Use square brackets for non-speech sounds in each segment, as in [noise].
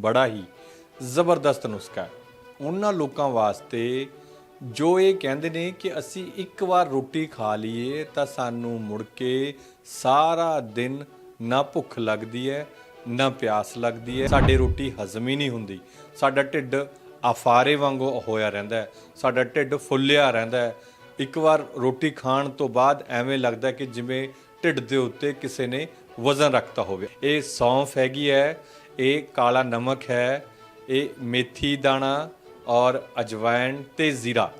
ਬੜਾ ਹੀ ਜ਼ਬਰਦਸਤ ਨੁਸਖਾ ਹੈ। ਉਹਨਾਂ ਲੋਕਾਂ ਵਾਸਤੇ ਜੋ ਇਹ ਕਹਿੰਦੇ ਨੇ ਕਿ ਅਸੀਂ ਇੱਕ ਵਾਰ ਰੋਟੀ ਖਾ ਲਈਏ ਤਾਂ ਸਾਨੂੰ ਮੁੜ ਕੇ ਸਾਰਾ ਦਿਨ ਨਾ ਭੁੱਖ ਲੱਗਦੀ ਹੈ, ਨਾ ਪਿਆਸ ਲੱਗਦੀ ਹੈ। ਸਾਡੇ ਰੋਟੀ ਹਜ਼ਮ ਹੀ ਨਹੀਂ ਹੁੰਦੀ। ਸਾਡਾ ਢਿੱਡ ਆਫਾਰੇ ਵਾਂਗੂ ਹੋਇਆ ਰਹਿੰਦਾ ਹੈ। ਸਾਡਾ ਢਿੱਡ ਫੁੱਲਿਆ ਰਹਿੰਦਾ ਹੈ। ਇੱਕ ਵਾਰ ਰੋਟੀ ਖਾਣ ਤੋਂ ਬਾਅਦ ਐਵੇਂ ਲੱਗਦਾ ਕਿ ਜਿਵੇਂ ਢਿੱਡ ਦੇ ਉੱਤੇ ਕਿਸੇ ਨੇ ਵਜ਼ਨ ਰੱਖਤਾ ਹੋਵੇ। ਇਹ ਸੌਂਫ ਹੈਗੀ ਹੈ ਇਹ ਕਾਲਾ ਨਮਕ ਹੈ ਇਹ ਮੇਥੀ ਦਾਣਾ ਔਰ ਅਜਵਾਇਣ ਤੇ ਜ਼ੀਰਾ।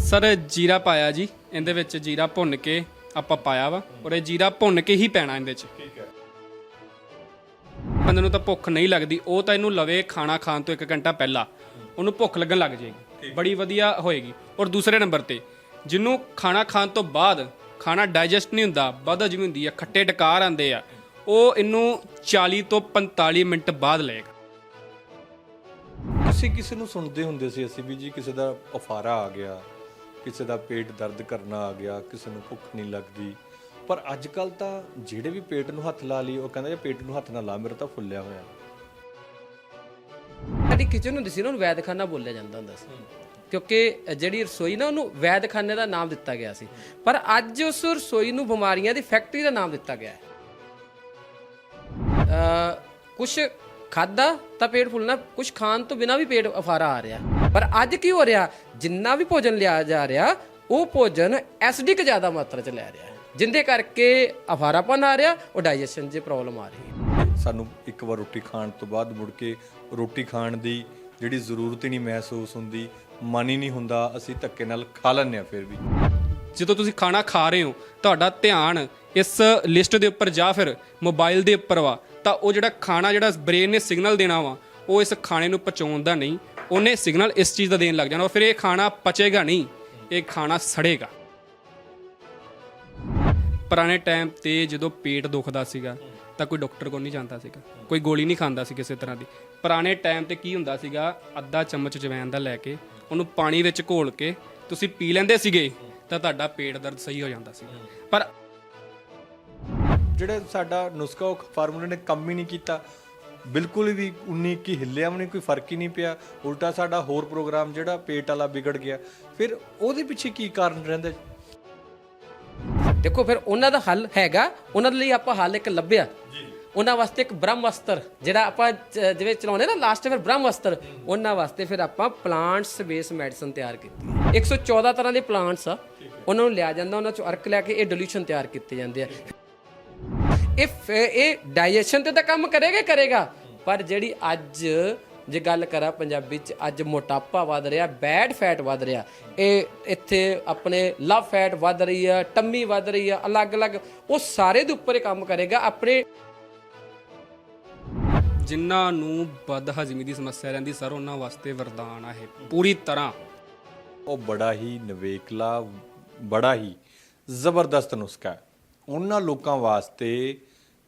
ਸਰ ਜੀਰਾ ਪਾਇਆ ਜੀ ਇਹਦੇ ਵਿੱਚ ਜੀਰਾ ਭੁੰਨ ਕੇ ਆਪਾਂ ਪਾਇਆ ਵਾ ਔਰ ਇਹ ਜੀਰਾ ਭੁੰਨ ਕੇ ਹੀ ਪੈਣਾ ਇਹਦੇ 'ਚ ਠੀਕ ਹੈ। ਬੰਦੇ ਨੂੰ ਤਾਂ ਭੁੱਖ ਨਹੀਂ ਲੱਗਦੀ ਉਹ ਤਾਂ ਇਹਨੂੰ ਲਵੇ ਖਾਣਾ ਖਾਣ ਤੋਂ 1 ਘੰਟਾ ਪਹਿਲਾਂ। ਉਹਨੂੰ ਭੁੱਖ ਲੱਗਣ ਲੱਗ ਜਾਏਗੀ ਬੜੀ ਵਧੀਆ ਹੋਏਗੀ। ਔਰ ਦੂਸਰੇ ਨੰਬਰ ਤੇ ਜਿਹਨੂੰ ਖਾਣਾ ਖਾਣ ਤੋਂ ਬਾਅਦ ਖਾਣਾ ਡਾਈਜੈਸਟ ਨਹੀਂ ਹੁੰਦਾ ਬਦ ਹਜਮੀ ਹੁੰਦੀ ਆ ਖੱਟੇ ਡਕਾਰ ਆਉਂਦੇ ਆ ਉਹ ਇਹਨੂੰ 40 ਤੋਂ 45 ਮਿੰਟ ਬਾਅਦ ਲਏਗਾ। ਕਿਸੇ ਕਿਸੇ ਨੂੰ ਸੁਣਦੇ ਹੁੰਦੇ ਸੀ ਅਸੀਂ ਵੀ ਜੀ ਕਿਸੇ ਦਾ ਅਫਾਰਾ ਆ ਗਿਆ ਕਿਸੇ ਦਾ ਪੇਟ ਦਰਦ ਕਰਨਾ ਆ ਗਿਆ ਕਿਸੇ ਨੂੰ ਭੁੱਖ ਨਹੀਂ ਲੱਗਦੀ। ਪਰ ਅੱਜ ਕੱਲ ਤਾਂ ਜਿਹੜੇ ਵੀ ਪੇਟ ਨੂੰ ਹੱਥ ਲਾ ਲਈ ਉਹ ਕਹਿੰਦਾ ਜੇ ਪੇਟ ਨੂੰ ਹੱਥ ਨਾ ਲਾ ਮੇਰਾ ਤਾਂ ਫੁੱਲਿਆ ਹੋਇਆ। ਸਾਡੀ ਕਿਚਨ ਹੁੰਦੀ ਸੀ ਨਾ ਉਹਨੂੰ ਵੈਦਖਾਨਾ ਬੋਲਿਆ ਜਾਂਦਾ ਹੁੰਦਾ ਸੀ। ਕਿਉਂਕਿ ਜਿਹੜੀ ਰਸੋਈ ਨਾ ਉਹਨੂੰ ਵੈਦਖਾਨੇ ਦਾ ਨਾਮ ਦਿੱਤਾ ਗਿਆ ਸੀ। ਪਰ ਅੱਜ ਉਸ ਰਸੋਈ ਨੂੰ ਬਿਮਾਰੀਆਂ ਦੀ ਫੈਕਟਰੀ ਦਾ ਨਾਮ ਦਿੱਤਾ ਗਿਆ ਹੈ। ਕੁਝ ਖਾਦਾ ਤਾਂ ਪੇਟ ਫੁੱਲਣਾ ਕੁਝ ਖਾਣ ਤੋਂ ਬਿਨਾ ਵੀ ਪੇਟ ਅਫਾਰਾ ਆ ਰਿਹਾ। ਪਰ ਅੱਜ ਕੀ ਹੋ ਰਿਹਾ? ਜਿੰਨਾ ਵੀ ਭੋਜਨ ਲਿਆ ਜਾ ਰਿਹਾ ਉਹ ਭੋਜਨ ਐਸਿਡਿਕ ਜ਼ਿਆਦਾ ਮਾਤਰਾ ਚ ਲੈ ਰਿਹਾ। ਜਿੰਦੇ ਕਰਕੇ ਅਫਾਰਾਪਨ ਆ ਰਿਹਾ ਉਹ ਡਾਈਜੈਸ਼ਨ 'ਚ ਪ੍ਰੋਬਲਮ ਆ ਰਹੀ ਹੈ। ਸਾਨੂੰ ਇੱਕ ਵਾਰ ਰੋਟੀ ਖਾਣ ਤੋਂ ਬਾਅਦ ਮੁੜ ਕੇ ਰੋਟੀ ਖਾਣ ਦੀ ਜਿਹੜੀ ਜ਼ਰੂਰਤ ਹੀ ਨਹੀਂ ਮਹਿਸੂਸ ਹੁੰਦੀ ਮਨ ਹੀ ਨਹੀਂ ਹੁੰਦਾ ਅਸੀਂ ਧੱਕੇ ਨਾਲ ਖਾ ਲੈਂਦੇ ਆ ਫਿਰ ਵੀ। ਜਦੋਂ ਤੁਸੀਂ ਖਾਣਾ ਖਾ ਰਹੇ ਹੋ ਤੁਹਾਡਾ ਧਿਆਨ ਇਸ ਲਿਸਟ ਦੇ ਉੱਪਰ ਜਾਂ ਫਿਰ ਮੋਬਾਈਲ ਦੇ ਉੱਪਰ ਵਾ। ਤਾਂ ਉਹ ਜਿਹੜਾ ਖਾਣਾ ਜਿਹੜਾ ਬ੍ਰੇਨ ਨੇ ਸਿਗਨਲ ਦੇਣਾ ਵਾ, ਉਹ ਇਸ ਖਾਣੇ ਨੂੰ ਪਚਾਉਣ ਦਾ ਨਹੀਂ, ਉਹਨੇ ਸਿਗਨਲ ਇਸ ਚੀਜ਼ ਦਾ ਦੇਣ ਲੱਗ ਜਾਣਾ ਔਰ ਫਿਰ ਇਹ ਖਾਣਾ ਪਚੇਗਾ ਨਹੀਂ, ਇਹ ਖਾਣਾ ਸੜੇਗਾ। ਪੁਰਾਣੇ ਟਾਈਮ ਤੇ ਜਦੋਂ ਪੇਟ ਦੁਖਦਾ ਸੀਗਾ, ਤਾਂ ਕੋਈ ਡਾਕਟਰ ਕੋਲ ਨਹੀਂ ਜਾਂਦਾ ਸੀਗਾ, ਕੋਈ ਗੋਲੀ ਨਹੀਂ ਖਾਂਦਾ ਸੀ ਕਿਸੇ ਤਰ੍ਹਾਂ ਦੀ। ਪੁਰਾਣੇ ਟਾਈਮ ਤੇ ਕੀ ਹੁੰਦਾ ਸੀਗਾ, ਅੱਧਾ ਚਮਚ ਜਵੈਣ ਦਾ ਲੈ ਕੇ, ਉਹਨੂੰ ਪਾਣੀ ਵਿੱਚ ਘੋਲ ਕੇ, ਤੁਸੀਂ ਪੀ ਲੈਂਦੇ ਸੀਗੇ, ਤਾਂ ਤੁਹਾਡਾ ਪੇਟ ਦਰਦ ਸਹੀ ਹੋ ਜਾਂਦਾ ਸੀ। ਪਰ ਜਿਹੜਾ ਸਾਡਾ ਨੁਸਖਾ ਉਹ ਫਾਰਮੂਲੇ ਨੇ ਕੰਮ ਹੀ ਨਹੀਂ ਕੀਤਾ। ਬਿਲਕੁਲ ਵੀ 19 ਕੀ ਹਿੱਲਿਆ ਵੀ ਨਹੀਂ ਕੋਈ ਫ਼ਰਕ ਹੀ ਨਹੀਂ ਪਿਆ। ਉਲਟਾ ਸਾਡਾ ਹੋਰ ਪ੍ਰੋਗਰਾਮ ਜਿਹੜਾ ਪੇਟ ਵਾਲਾ ਵਿਗੜ ਗਿਆ। ਫਿਰ ਉਹਦੇ ਪਿੱਛੇ ਕੀ ਕਾਰਨ ਰਹਿੰਦਾ? ਦੇਖੋ ਫਿਰ ਉਹਨਾਂ ਦਾ ਹੱਲ ਹੈਗਾ। ਉਹਨਾਂ ਦੇ ਲਈ ਆਪਾਂ ਹੱਲ ਇੱਕ ਲੱਭਿਆ। ਉਹਨਾਂ ਵਾਸਤੇ ਇੱਕ ਬ੍ਰਹਮ ਅਸਤਰ ਜਿਹੜਾ ਆਪਾਂ ਜਿਵੇਂ ਚਲਾਉਂਦੇ ਨਾ ਲਾਸਟ ਫਿਰ ਬ੍ਰਹਮ ਅਸਤਰ ਉਹਨਾਂ ਵਾਸਤੇ ਫਿਰ ਆਪਾਂ ਪਲਾਂਟਸ ਬੇਸ ਮੈਡੀਸਨ ਤਿਆਰ ਕੀਤੀ। 114 ਤਰ੍ਹਾਂ ਦੇ ਪਲਾਂਟਸ ਆ। ਉਹਨਾਂ ਨੂੰ ਲਿਆ ਜਾਂਦਾ ਉਹਨਾਂ ਚੋਂ ਅਰਕ ਲੈ ਕੇ ਇਹ ਡਿਲੂਸ਼ਨ ਤਿਆਰ ਕੀਤੇ ਜਾਂਦੇ ਆ। ਇਹ ਫ- ਇਹ ਡਾਈਜੈਸ਼ਨ ਤੇ ਤਾਂ ਕੰਮ ਕਰੇਗਾ ਕਰੇਗਾ। ਪਰ ਜਿਹੜੀ ਅੱਜ ਜੇ ਗੱਲ ਕਰਾਂ ਪੰਜਾਬੀ ਚ ਅੱਜ ਮੋਟਾਪਾ ਵੱਧ ਰਿਹਾ ਬੈਡ ਫੈਟ ਵੱਧ ਰਿਹਾ। ਇਹ ਇੱਥੇ ਆਪਣੇ ਲਵ ਫੈਟ ਵੱਧ ਰਹੀ ਆ ਟੰਮੀ ਵੱਧ ਰਹੀ ਆ ਅਲੱਗ-ਅਲੱਗ। ਉਹ ਸਾਰੇ ਦੇ ਉੱਪਰ ਕੰਮ ਕਰੇਗਾ ਆਪਣੇ ਜਿਨ੍ਹਾਂ ਨੂੰ ਬਦ ਹਜ਼ਮੀ ਦੀ ਸਮੱਸਿਆ ਰਹਿੰਦੀ ਸਰ ਉਹਨਾਂ ਵਾਸਤੇ ਵਰਦਾਨ ਆ ਇਹ। ਪੂਰੀ ਤਰ੍ਹਾਂ। ਉਹ ਬੜਾ ਹੀ ਨਵੇਕਲਾ ਬੜਾ ਹੀ ਜ਼ਬਰਦਸਤ ਨੁਸਖਾ ਹੈ। ਉਹਨਾਂ ਲੋਕਾਂ ਵਾਸਤੇ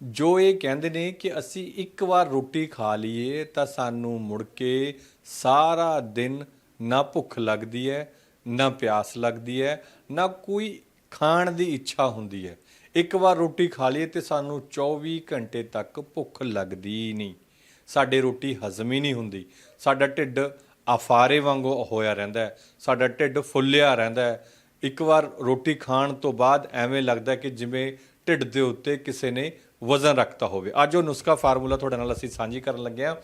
ਜੋ ਇਹ ਕਹਿੰਦੇ ਨੇ ਕਿ ਅਸੀਂ ਇੱਕ ਵਾਰ ਰੋਟੀ ਖਾ ਲਈਏ ਤਾਂ ਸਾਨੂੰ ਮੁੜ ਕੇ ਸਾਰਾ ਦਿਨ ਨਾ ਭੁੱਖ ਲੱਗਦੀ ਹੈ, ਨਾ ਪਿਆਸ ਲੱਗਦੀ ਹੈ, ਨਾ ਕੋਈ ਖਾਣ ਦੀ ਇੱਛਾ ਹੁੰਦੀ ਹੈ। ਇੱਕ ਵਾਰ ਰੋਟੀ ਖਾ ਲਈਏ ਤੇ ਸਾਨੂੰ 24 ਘੰਟੇ ਤੱਕ ਭੁੱਖ ਲੱਗਦੀ ਨਹੀਂ। ਸਾਡੇ ਰੋਟੀ ਹਜ਼ਮ ਹੀ ਨਹੀਂ ਹੁੰਦੀ। ਸਾਡਾ ਢਿੱਡ ਆਫਾਰੇ ਵਾਂਗੂ ਹੋਇਆ ਰਹਿੰਦਾ ਹੈ। ਸਾਡਾ ਢਿੱਡ ਫੁੱਲਿਆ ਰਹਿੰਦਾ ਹੈ। ਇੱਕ ਵਾਰ ਰੋਟੀ ਖਾਣ ਤੋਂ ਬਾਅਦ ਐਵੇਂ ਲੱਗਦਾ ਕਿ ਜਿਵੇਂ ਢਿੱਡ ਦੇ ਉੱਤੇ ਕਿਸੇ ਨੇ ਵਜ਼ਨ ਰੱਖਤਾ ਹੋਵੇ। ਅੱਜ ਉਹ ਨੁਸਖਾ ਫਾਰਮੂਲਾ ਤੁਹਾਡੇ ਨਾਲ ਅਸੀਂ ਸਾਂਝੀ ਕਰਨ ਲੱਗੇ ਹਾਂ।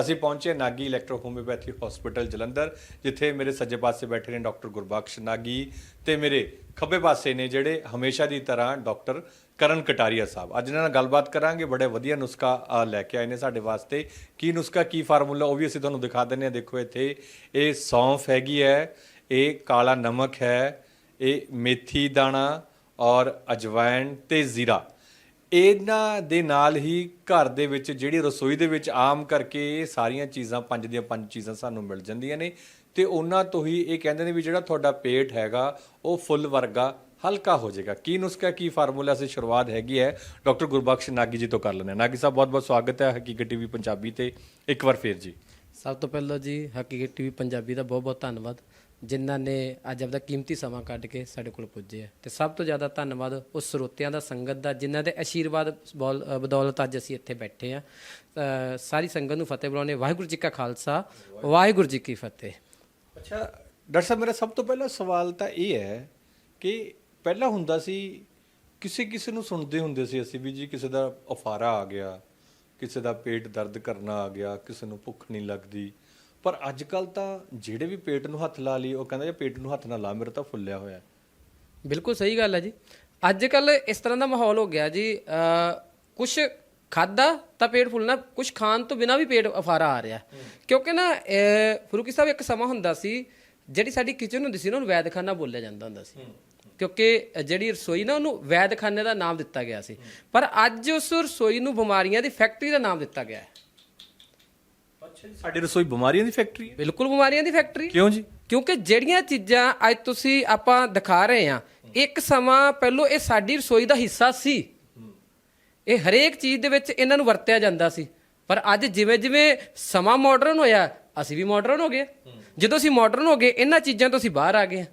ਅਸੀਂ ਪਹੁੰਚੇ Nagi electro homeopathy hospital Jalandhar, ਜਿੱਥੇ ਮੇਰੇ ਸੱਜੇ ਪਾਸੇ ਬੈਠੇ ਨੇ ਡਾਕਟਰ ਗੁਰਬਖਸ਼ ਨਾਗੀ ਤੇ ਮੇਰੇ ਖੱਬੇ ਪਾਸੇ ਨੇ ਜਿਹੜੇ ਹਮੇਸ਼ਾ ਦੀ ਤਰ੍ਹਾਂ ਡਾਕਟਰ ਕਰਨ ਕਟਾਰੀਆ ਸਾਹਿਬ। ਅੱਜ ਇਹਨਾਂ ਨਾਲ ਗੱਲਬਾਤ ਕਰਾਂਗੇ, ਬੜੇ ਵਧੀਆ ਨੁਸਖਾ ਲੈ ਕੇ ਆਏ ਨੇ ਸਾਡੇ ਵਾਸਤੇ। ਕੀ ਨੁਸਖਾ, ਕੀ ਫਾਰਮੂਲਾ, ਉਹ ਵੀ ਅਸੀਂ ਤੁਹਾਨੂੰ ਦਿਖਾ ਦਿੰਨੇ ਆ ਦੇਖੋ ਇੱਥੇ ਇਹ ਸੌਂਫ ਹੈਗੀ ਹੈ, ਇਹ ਕਾਲਾ ਨਮਕ ਹੈ ਇਹ ਮੇਥੀ ਦਾਣਾ ਔਰ ਅਜਵਾਇਣ ਤੇ ਜ਼ੀਰਾ। ਇਹਨਾਂ ਦੇ ਨਾਲ ਹੀ ਘਰ ਦੇ ਵਿੱਚ ਜਿਹੜੀ ਰਸੋਈ ਦੇ ਵਿੱਚ ਆਮ ਕਰਕੇ ਇਹ ਸਾਰੀਆਂ ਚੀਜ਼ਾਂ, ਪੰਜ ਦੀਆਂ ਪੰਜ ਚੀਜ਼ਾਂ ਸਾਨੂੰ ਮਿਲ ਜਾਂਦੀਆਂ ਨੇ ਤੇ ਉਹਨਾਂ ਤੋਂ ਹੀ ਇਹ ਕਹਿੰਦੇ ਨੇ ਵੀ ਜਿਹੜਾ ਤੁਹਾਡਾ ਪੇਟ ਹੈਗਾ, ਉਹ ਫੁੱਲ ਵਰਗਾ ਹਲਕਾ ਹੋ ਜਾਏਗਾ। ਕੀ ਨੁਸਖਾ, ਕੀ ਫਾਰਮੂਲਾ ਸੇ ਸ਼ੁਰੂਆਤ ਹੈਗੀ ਹੈ, ਡਾਕਟਰ ਗੁਰਬਖਸ਼ ਨਾਗੀ ਜੀ ਤੋਂ ਕਰ ਲੈਂਦੇ ਹਾਂ। ਨਾਗੀ ਸਾਹਿਬ, ਬਹੁਤ ਬਹੁਤ ਸਵਾਗਤ ਹੈ ਹਕੀਕਤ ਟੀਵੀ ਪੰਜਾਬੀ ਤੇ। ਇੱਕ ਵਾਰ ਫੇਰ ਜੀ। ਸਭ ਤੋਂ ਪਹਿਲਾਂ ਜੀ, ਹਕੀਕਤ ਟੀਵੀ ਪੰਜਾਬੀ ਦਾ ਬਹੁਤ ਬਹੁਤ ਧੰਨਵਾਦ। ਜਿਨ੍ਹਾਂ ਨੇ ਅੱਜ ਆਪਦਾ ਕੀਮਤੀ ਸਮਾਂ ਕੱਢ ਕੇ ਸਾਡੇ ਕੋਲ ਪੁੱਜੇ ਆ। ਤੇ ਸਭ ਤੋਂ ਜ਼ਿਆਦਾ ਧੰਨਵਾਦ ਉਸ ਸਰੋਤਿਆਂ ਦਾ, ਸੰਗਤ ਦਾ, ਜਿਨ੍ਹਾਂ ਦੇ ਆਸ਼ੀਰਵਾਦ ਬੌਲ- ਬਦੌਲਤ ਅੱਜ ਅਸੀਂ ਇੱਥੇ ਬੈਠੇ ਆ। ਸਾਰੀ ਸੰਗਤ ਨੂੰ ਫਤਿਹ ਬੁਲਾਉਂਦੇ ਵਾਹਿਗੁਰੂ ਜੀ ਕਾ ਖਾਲਸਾ, ਵਾਹਿਗੁਰੂ ਜੀ ਕੀ ਫਤਿਹ। ਅੱਛਾ, ਡਾਕਟਰ ਸਾਹਿਬ, ਮੇਰਾ ਸਭ ਤੋਂ ਪਹਿਲਾ ਸਵਾਲ ਤਾਂ ਇਹ ਹੈ ਕਿ ਪਹਿਲਾਂ ਹੁੰਦਾ ਸੀ, ਕਿਸੇ ਕਿਸੇ ਨੂੰ ਸੁਣਦੇ ਹੁੰਦੇ ਸੀ ਅਸੀਂ ਵੀ ਜੀ, ਕਿਸੇ ਦਾ ਅਫਾਰਾ ਆ ਗਿਆ, ਕਿਸੇ ਦਾ ਪੇਟ ਦਰਦ ਕਰਨਾ ਆ ਗਿਆ, ਕਿਸੇ ਨੂੰ ਭੁੱਖ ਨਹੀਂ ਲੱਗਦੀ। ਪਰ ਅੱਜ ਕੱਲ ਤਾਂ ਜਿਹੜੇ ਵੀ ਪੇਟ ਨੂੰ ਹੱਥ ਲਾ ਲਈ ਉਹ ਕਹਿੰਦਾ ਜੀ ਪੇਟ ਨੂੰ ਹੱਥ ਨਾ ਲਾ ਮੇਰਾ ਤਾਂ ਫੁੱਲਿਆ ਹੋਇਆ ਹੈ। ਬਿਲਕੁਲ ਸਹੀ ਗੱਲ ਹੈ ਜੀ। ਅੱਜ ਕੱਲ ਇਸ ਤਰ੍ਹਾਂ ਦਾ ਮਾਹੌਲ ਹੋ ਗਿਆ ਜੀ ਕੁਝ ਖਾਦਾ ਤਾਂ ਪੇਟ ਫੁੱਲਣਾ ਕੁਝ ਖਾਣ ਤੋਂ ਬਿਨਾ ਵੀ ਪੇਟ ਅਫਾਰਾ ਆ ਰਿਹਾ। ਕਿਉਂਕਿ ਨਾ ਅਹ, ਫਰੂਕੀ ਸਾਹਿਬ ਇੱਕ ਸਮਾਂ ਹੁੰਦਾ ਸੀ ਜਿਹੜੀ ਸਾਡੀ ਕਿਚਨ ਹੁੰਦੀ ਸੀ ਨਾ ਉਹਨੂੰ ਵੈਦਖਾਨਾ ਬੋਲਿਆ ਜਾਂਦਾ ਹੁੰਦਾ ਸੀ। ਕਿਉਂਕਿ ਜਿਹੜੀ ਰਸੋਈ ਨਾ ਉਹਨੂੰ ਵੈਦਖਾਨੇ ਦਾ ਨਾਮ ਦਿੱਤਾ ਗਿਆ ਸੀ। ਪਰ ਅੱਜ ਉਸ ਰਸੋਈ ਨੂੰ ਬਿਮਾਰੀਆਂ ਦੀ ਫੈਕਟਰੀ ਦਾ ਨਾਮ ਦਿੱਤਾ ਗਿਆ ਹੈ। ਸਾਡੀ ਰਸੋਈ ਬਿਮਾਰੀਆਂ ਦੀ ਫੈਕਟਰੀ ਹੈ। ਬਿਲਕੁਲ ਬਿਮਾਰੀਆਂ ਦੀ ਫੈਕਟਰੀ। ਕਿਉਂ ਜੀ? ਕਿਉਂਕਿ ਜਿਹੜੀਆਂ ਚੀਜ਼ਾਂ ਅੱਜ ਤੁਸੀਂ ਆਪਾਂ ਦਿਖਾ ਰਹੇ ਆ ਇੱਕ ਸਮਾਂ ਪਹਿਲਾਂ ਇਹ ਸਾਡੀ ਰਸੋਈ ਦਾ ਹਿੱਸਾ ਸੀ। ਇਹ ਹਰੇਕ ਚੀਜ਼ ਦੇ ਵਿੱਚ ਇਹਨਾਂ ਨੂੰ ਵਰਤਿਆ ਜਾਂਦਾ ਸੀ। ਪਰ ਅੱਜ ਜਿਵੇਂ ਜਿਵੇਂ ਸਮਾਂ ਮਾਡਰਨ ਹੋਇਆ ਅਸੀਂ ਵੀ ਮਾਡਰਨ ਹੋ ਗਏ। ਜਦੋਂ ਅਸੀਂ ਮਾਡਰਨ ਹੋ ਗਏ ਇਹਨਾਂ ਚੀਜ਼ਾਂ ਤੋਂ ਅਸੀਂ ਬਾਹਰ ਆ ਗਏ ਹਾਂ।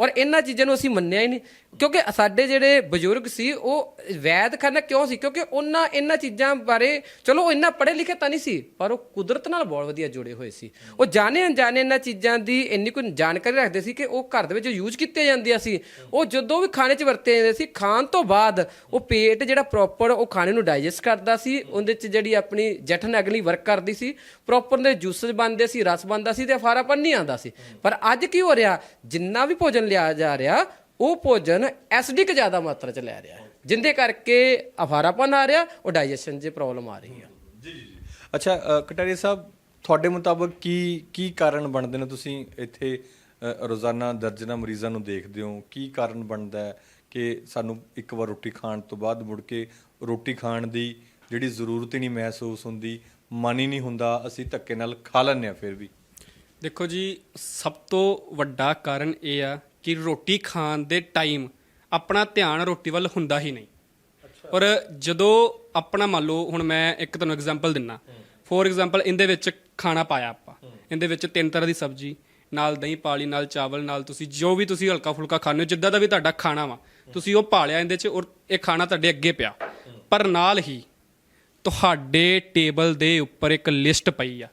ਔਰ ਇਹਨਾਂ ਚੀਜ਼ਾਂ ਨੂੰ ਅਸੀਂ ਮੰਨਿਆ ਹੀ ਨਹੀਂ। ਕਿਉਂਕਿ ਸਾਡੇ ਜਿਹੜੇ ਬਜ਼ੁਰਗ ਸੀ, ਉਹ ਵੈਦ ਖਾਨਾ ਕਿਉਂ ਸੀ? ਕਿਉਂਕਿ ਉਹਨਾਂ ਇਹਨਾਂ ਚੀਜ਼ਾਂ ਬਾਰੇ, ਚਲੋ ਉਹ ਇੰਨਾ ਪੜ੍ਹੇ ਲਿਖੇ ਤਾਂ ਨਹੀਂ ਸੀ, ਪਰ ਉਹ ਕੁਦਰਤ ਨਾਲ ਬਹੁਤ ਵਧੀਆ ਜੁੜੇ ਹੋਏ ਸੀ। ਉਹ ਜਾਣੇ ਅਣਜਾਣੇ ਇਹਨਾਂ ਚੀਜ਼ਾਂ ਦੀ ਇੰਨੀ ਕੋਈ ਜਾਣਕਾਰੀ ਰੱਖਦੇ ਸੀ ਕਿ ਉਹ ਘਰ ਦੇ ਵਿੱਚ ਯੂਜ਼ ਕੀਤੀਆਂ ਜਾਂਦੀਆਂ ਸੀ। ਉਹ ਜਦੋਂ ਵੀ ਖਾਣੇ 'ਚ ਵਰਤੇ ਜਾਂਦੇ ਸੀ, ਖਾਣ ਤੋਂ ਬਾਅਦ ਉਹ ਪੇਟ ਜਿਹੜਾ ਪ੍ਰੋਪਰ ਉਹ ਖਾਣੇ ਨੂੰ ਡਾਈਜੈਸਟ ਕਰਦਾ ਸੀ, ਉਹਦੇ 'ਚ ਜਿਹੜੀ ਆਪਣੀ ਜਠਨ ਅਗਲੀ ਵਰਕ ਕਰਦੀ ਸੀ ਪ੍ਰੋਪਰ ਦੇ ਜੂਸਸ ਬਣਦੇ ਸੀ, ਰਸ ਬਣਦਾ ਸੀ ਤੇ ਅਫਾਰਾਪਨ ਨਹੀਂ ਆਉਂਦਾ ਸੀ। ਪਰ ਅੱਜ ਕੀ ਹੋ ਰਿਹਾ? ਜਿੰਨਾ ਵੀ ਭੋਜਨ ਲਿਆ ਜਾ ਰਿਹਾ ਉਹ ਭੋਜਨ ਐਸਿਡਿਕ ਜ਼ਿਆਦਾ ਮਾਤਰਾ 'ਚ ਲੈ ਰਿਹਾ ਜਿੰਦੇ ਕਰਕੇ ਅਫਾਰਾਪਨ ਆ ਰਿਹਾ ਉਹ ਡਾਈਜੈਸ਼ਨ 'ਚ ਪ੍ਰੋਬਲਮ ਆ ਰਹੀ ਹੈ। ਅੱਛਾ ਅ, ਕਟਾਰੀਆ ਸਾਹਿਬ ਤੁਹਾਡੇ ਮੁਤਾਬਕ ਕੀ ਕੀ ਕਾਰਨ ਬਣਦੇ ਨੇ? ਤੁਸੀਂ ਇੱਥੇ ਰੋਜ਼ਾਨਾ ਦਰਜਨਾਂ ਮਰੀਜ਼ਾਂ ਨੂੰ ਦੇਖਦੇ ਹੋ ਕੀ ਕਾਰਨ ਬਣਦਾ ਹੈ ਕਿ ਸਾਨੂੰ ਇੱਕ ਵਾਰ ਰੋਟੀ ਖਾਣ ਤੋਂ ਬਾਅਦ ਮੁੜ ਕੇ ਰੋਟੀ ਖਾਣ ਦੀ ਜਿਹੜੀ ਜ਼ਰੂਰਤ ਹੀ ਨਹੀਂ ਮਹਿਸੂਸ ਹੁੰਦੀ ਮਨ ਹੀ ਨਹੀਂ ਹੁੰਦਾ ਅਸੀਂ ਧੱਕੇ ਨਾਲ ਖਾ ਲੈਂਦੇ ਆ ਫਿਰ ਵੀ? ਦੇਖੋ ਜੀ ਸਭ ਤੋਂ ਵੱਡਾ ਕਾਰਨ ਇਹ ਆ ਕਿ ਰੋਟੀ ਖਾਣ ਦੇ ਟਾਈਮ ਆਪਣਾ ਧਿਆਨ ਰੋਟੀ ਵੱਲ ਹੁੰਦਾ ਹੀ ਨਹੀਂ। ਔਰ ਜਦੋਂ ਆਪਣਾ ਮੰਨ ਲਓ ਹੁਣ ਮੈਂ ਇੱਕ ਤੁਹਾਨੂੰ ਐਗਜ਼ਾਮਪਲ ਦਿੰਨਾ। ਫੋਰ ਐਗਜ਼ਾਮਪਲ ਇਹਦੇ ਵਿੱਚ ਖਾਣਾ ਪਾਇਆ ਆਪਾਂ। ਇਹਦੇ ਵਿੱਚ ਤਿੰਨ ਤਰ੍ਹਾਂ ਦੀ ਸਬਜ਼ੀ ਨਾਲ ਦਹੀਂ ਪਾਲੀ ਨਾਲ ਚਾਵਲ ਨਾਲ ਤੁਸੀਂ ਜੋ ਵੀ ਤੁਸੀਂ ਹਲਕਾ ਫੁਲਕਾ ਖਾਣੇ ਹੋ ਜਿੱਦਾਂ ਦਾ ਵੀ ਤੁਹਾਡਾ ਖਾਣਾ ਵਾ ਤੁਸੀਂ ਉਹ ਪਾਲਿਆ ਇਹਦੇ 'ਚ ਔਰ ਇਹ ਖਾਣਾ ਤੁਹਾਡੇ ਅੱਗੇ ਪਿਆ। ਪਰ ਨਾਲ ਹੀ ਤੁਹਾਡੇ ਟੇਬਲ ਦੇ ਉੱਪਰ ਇੱਕ ਲਿਸਟ ਪਈ ਆ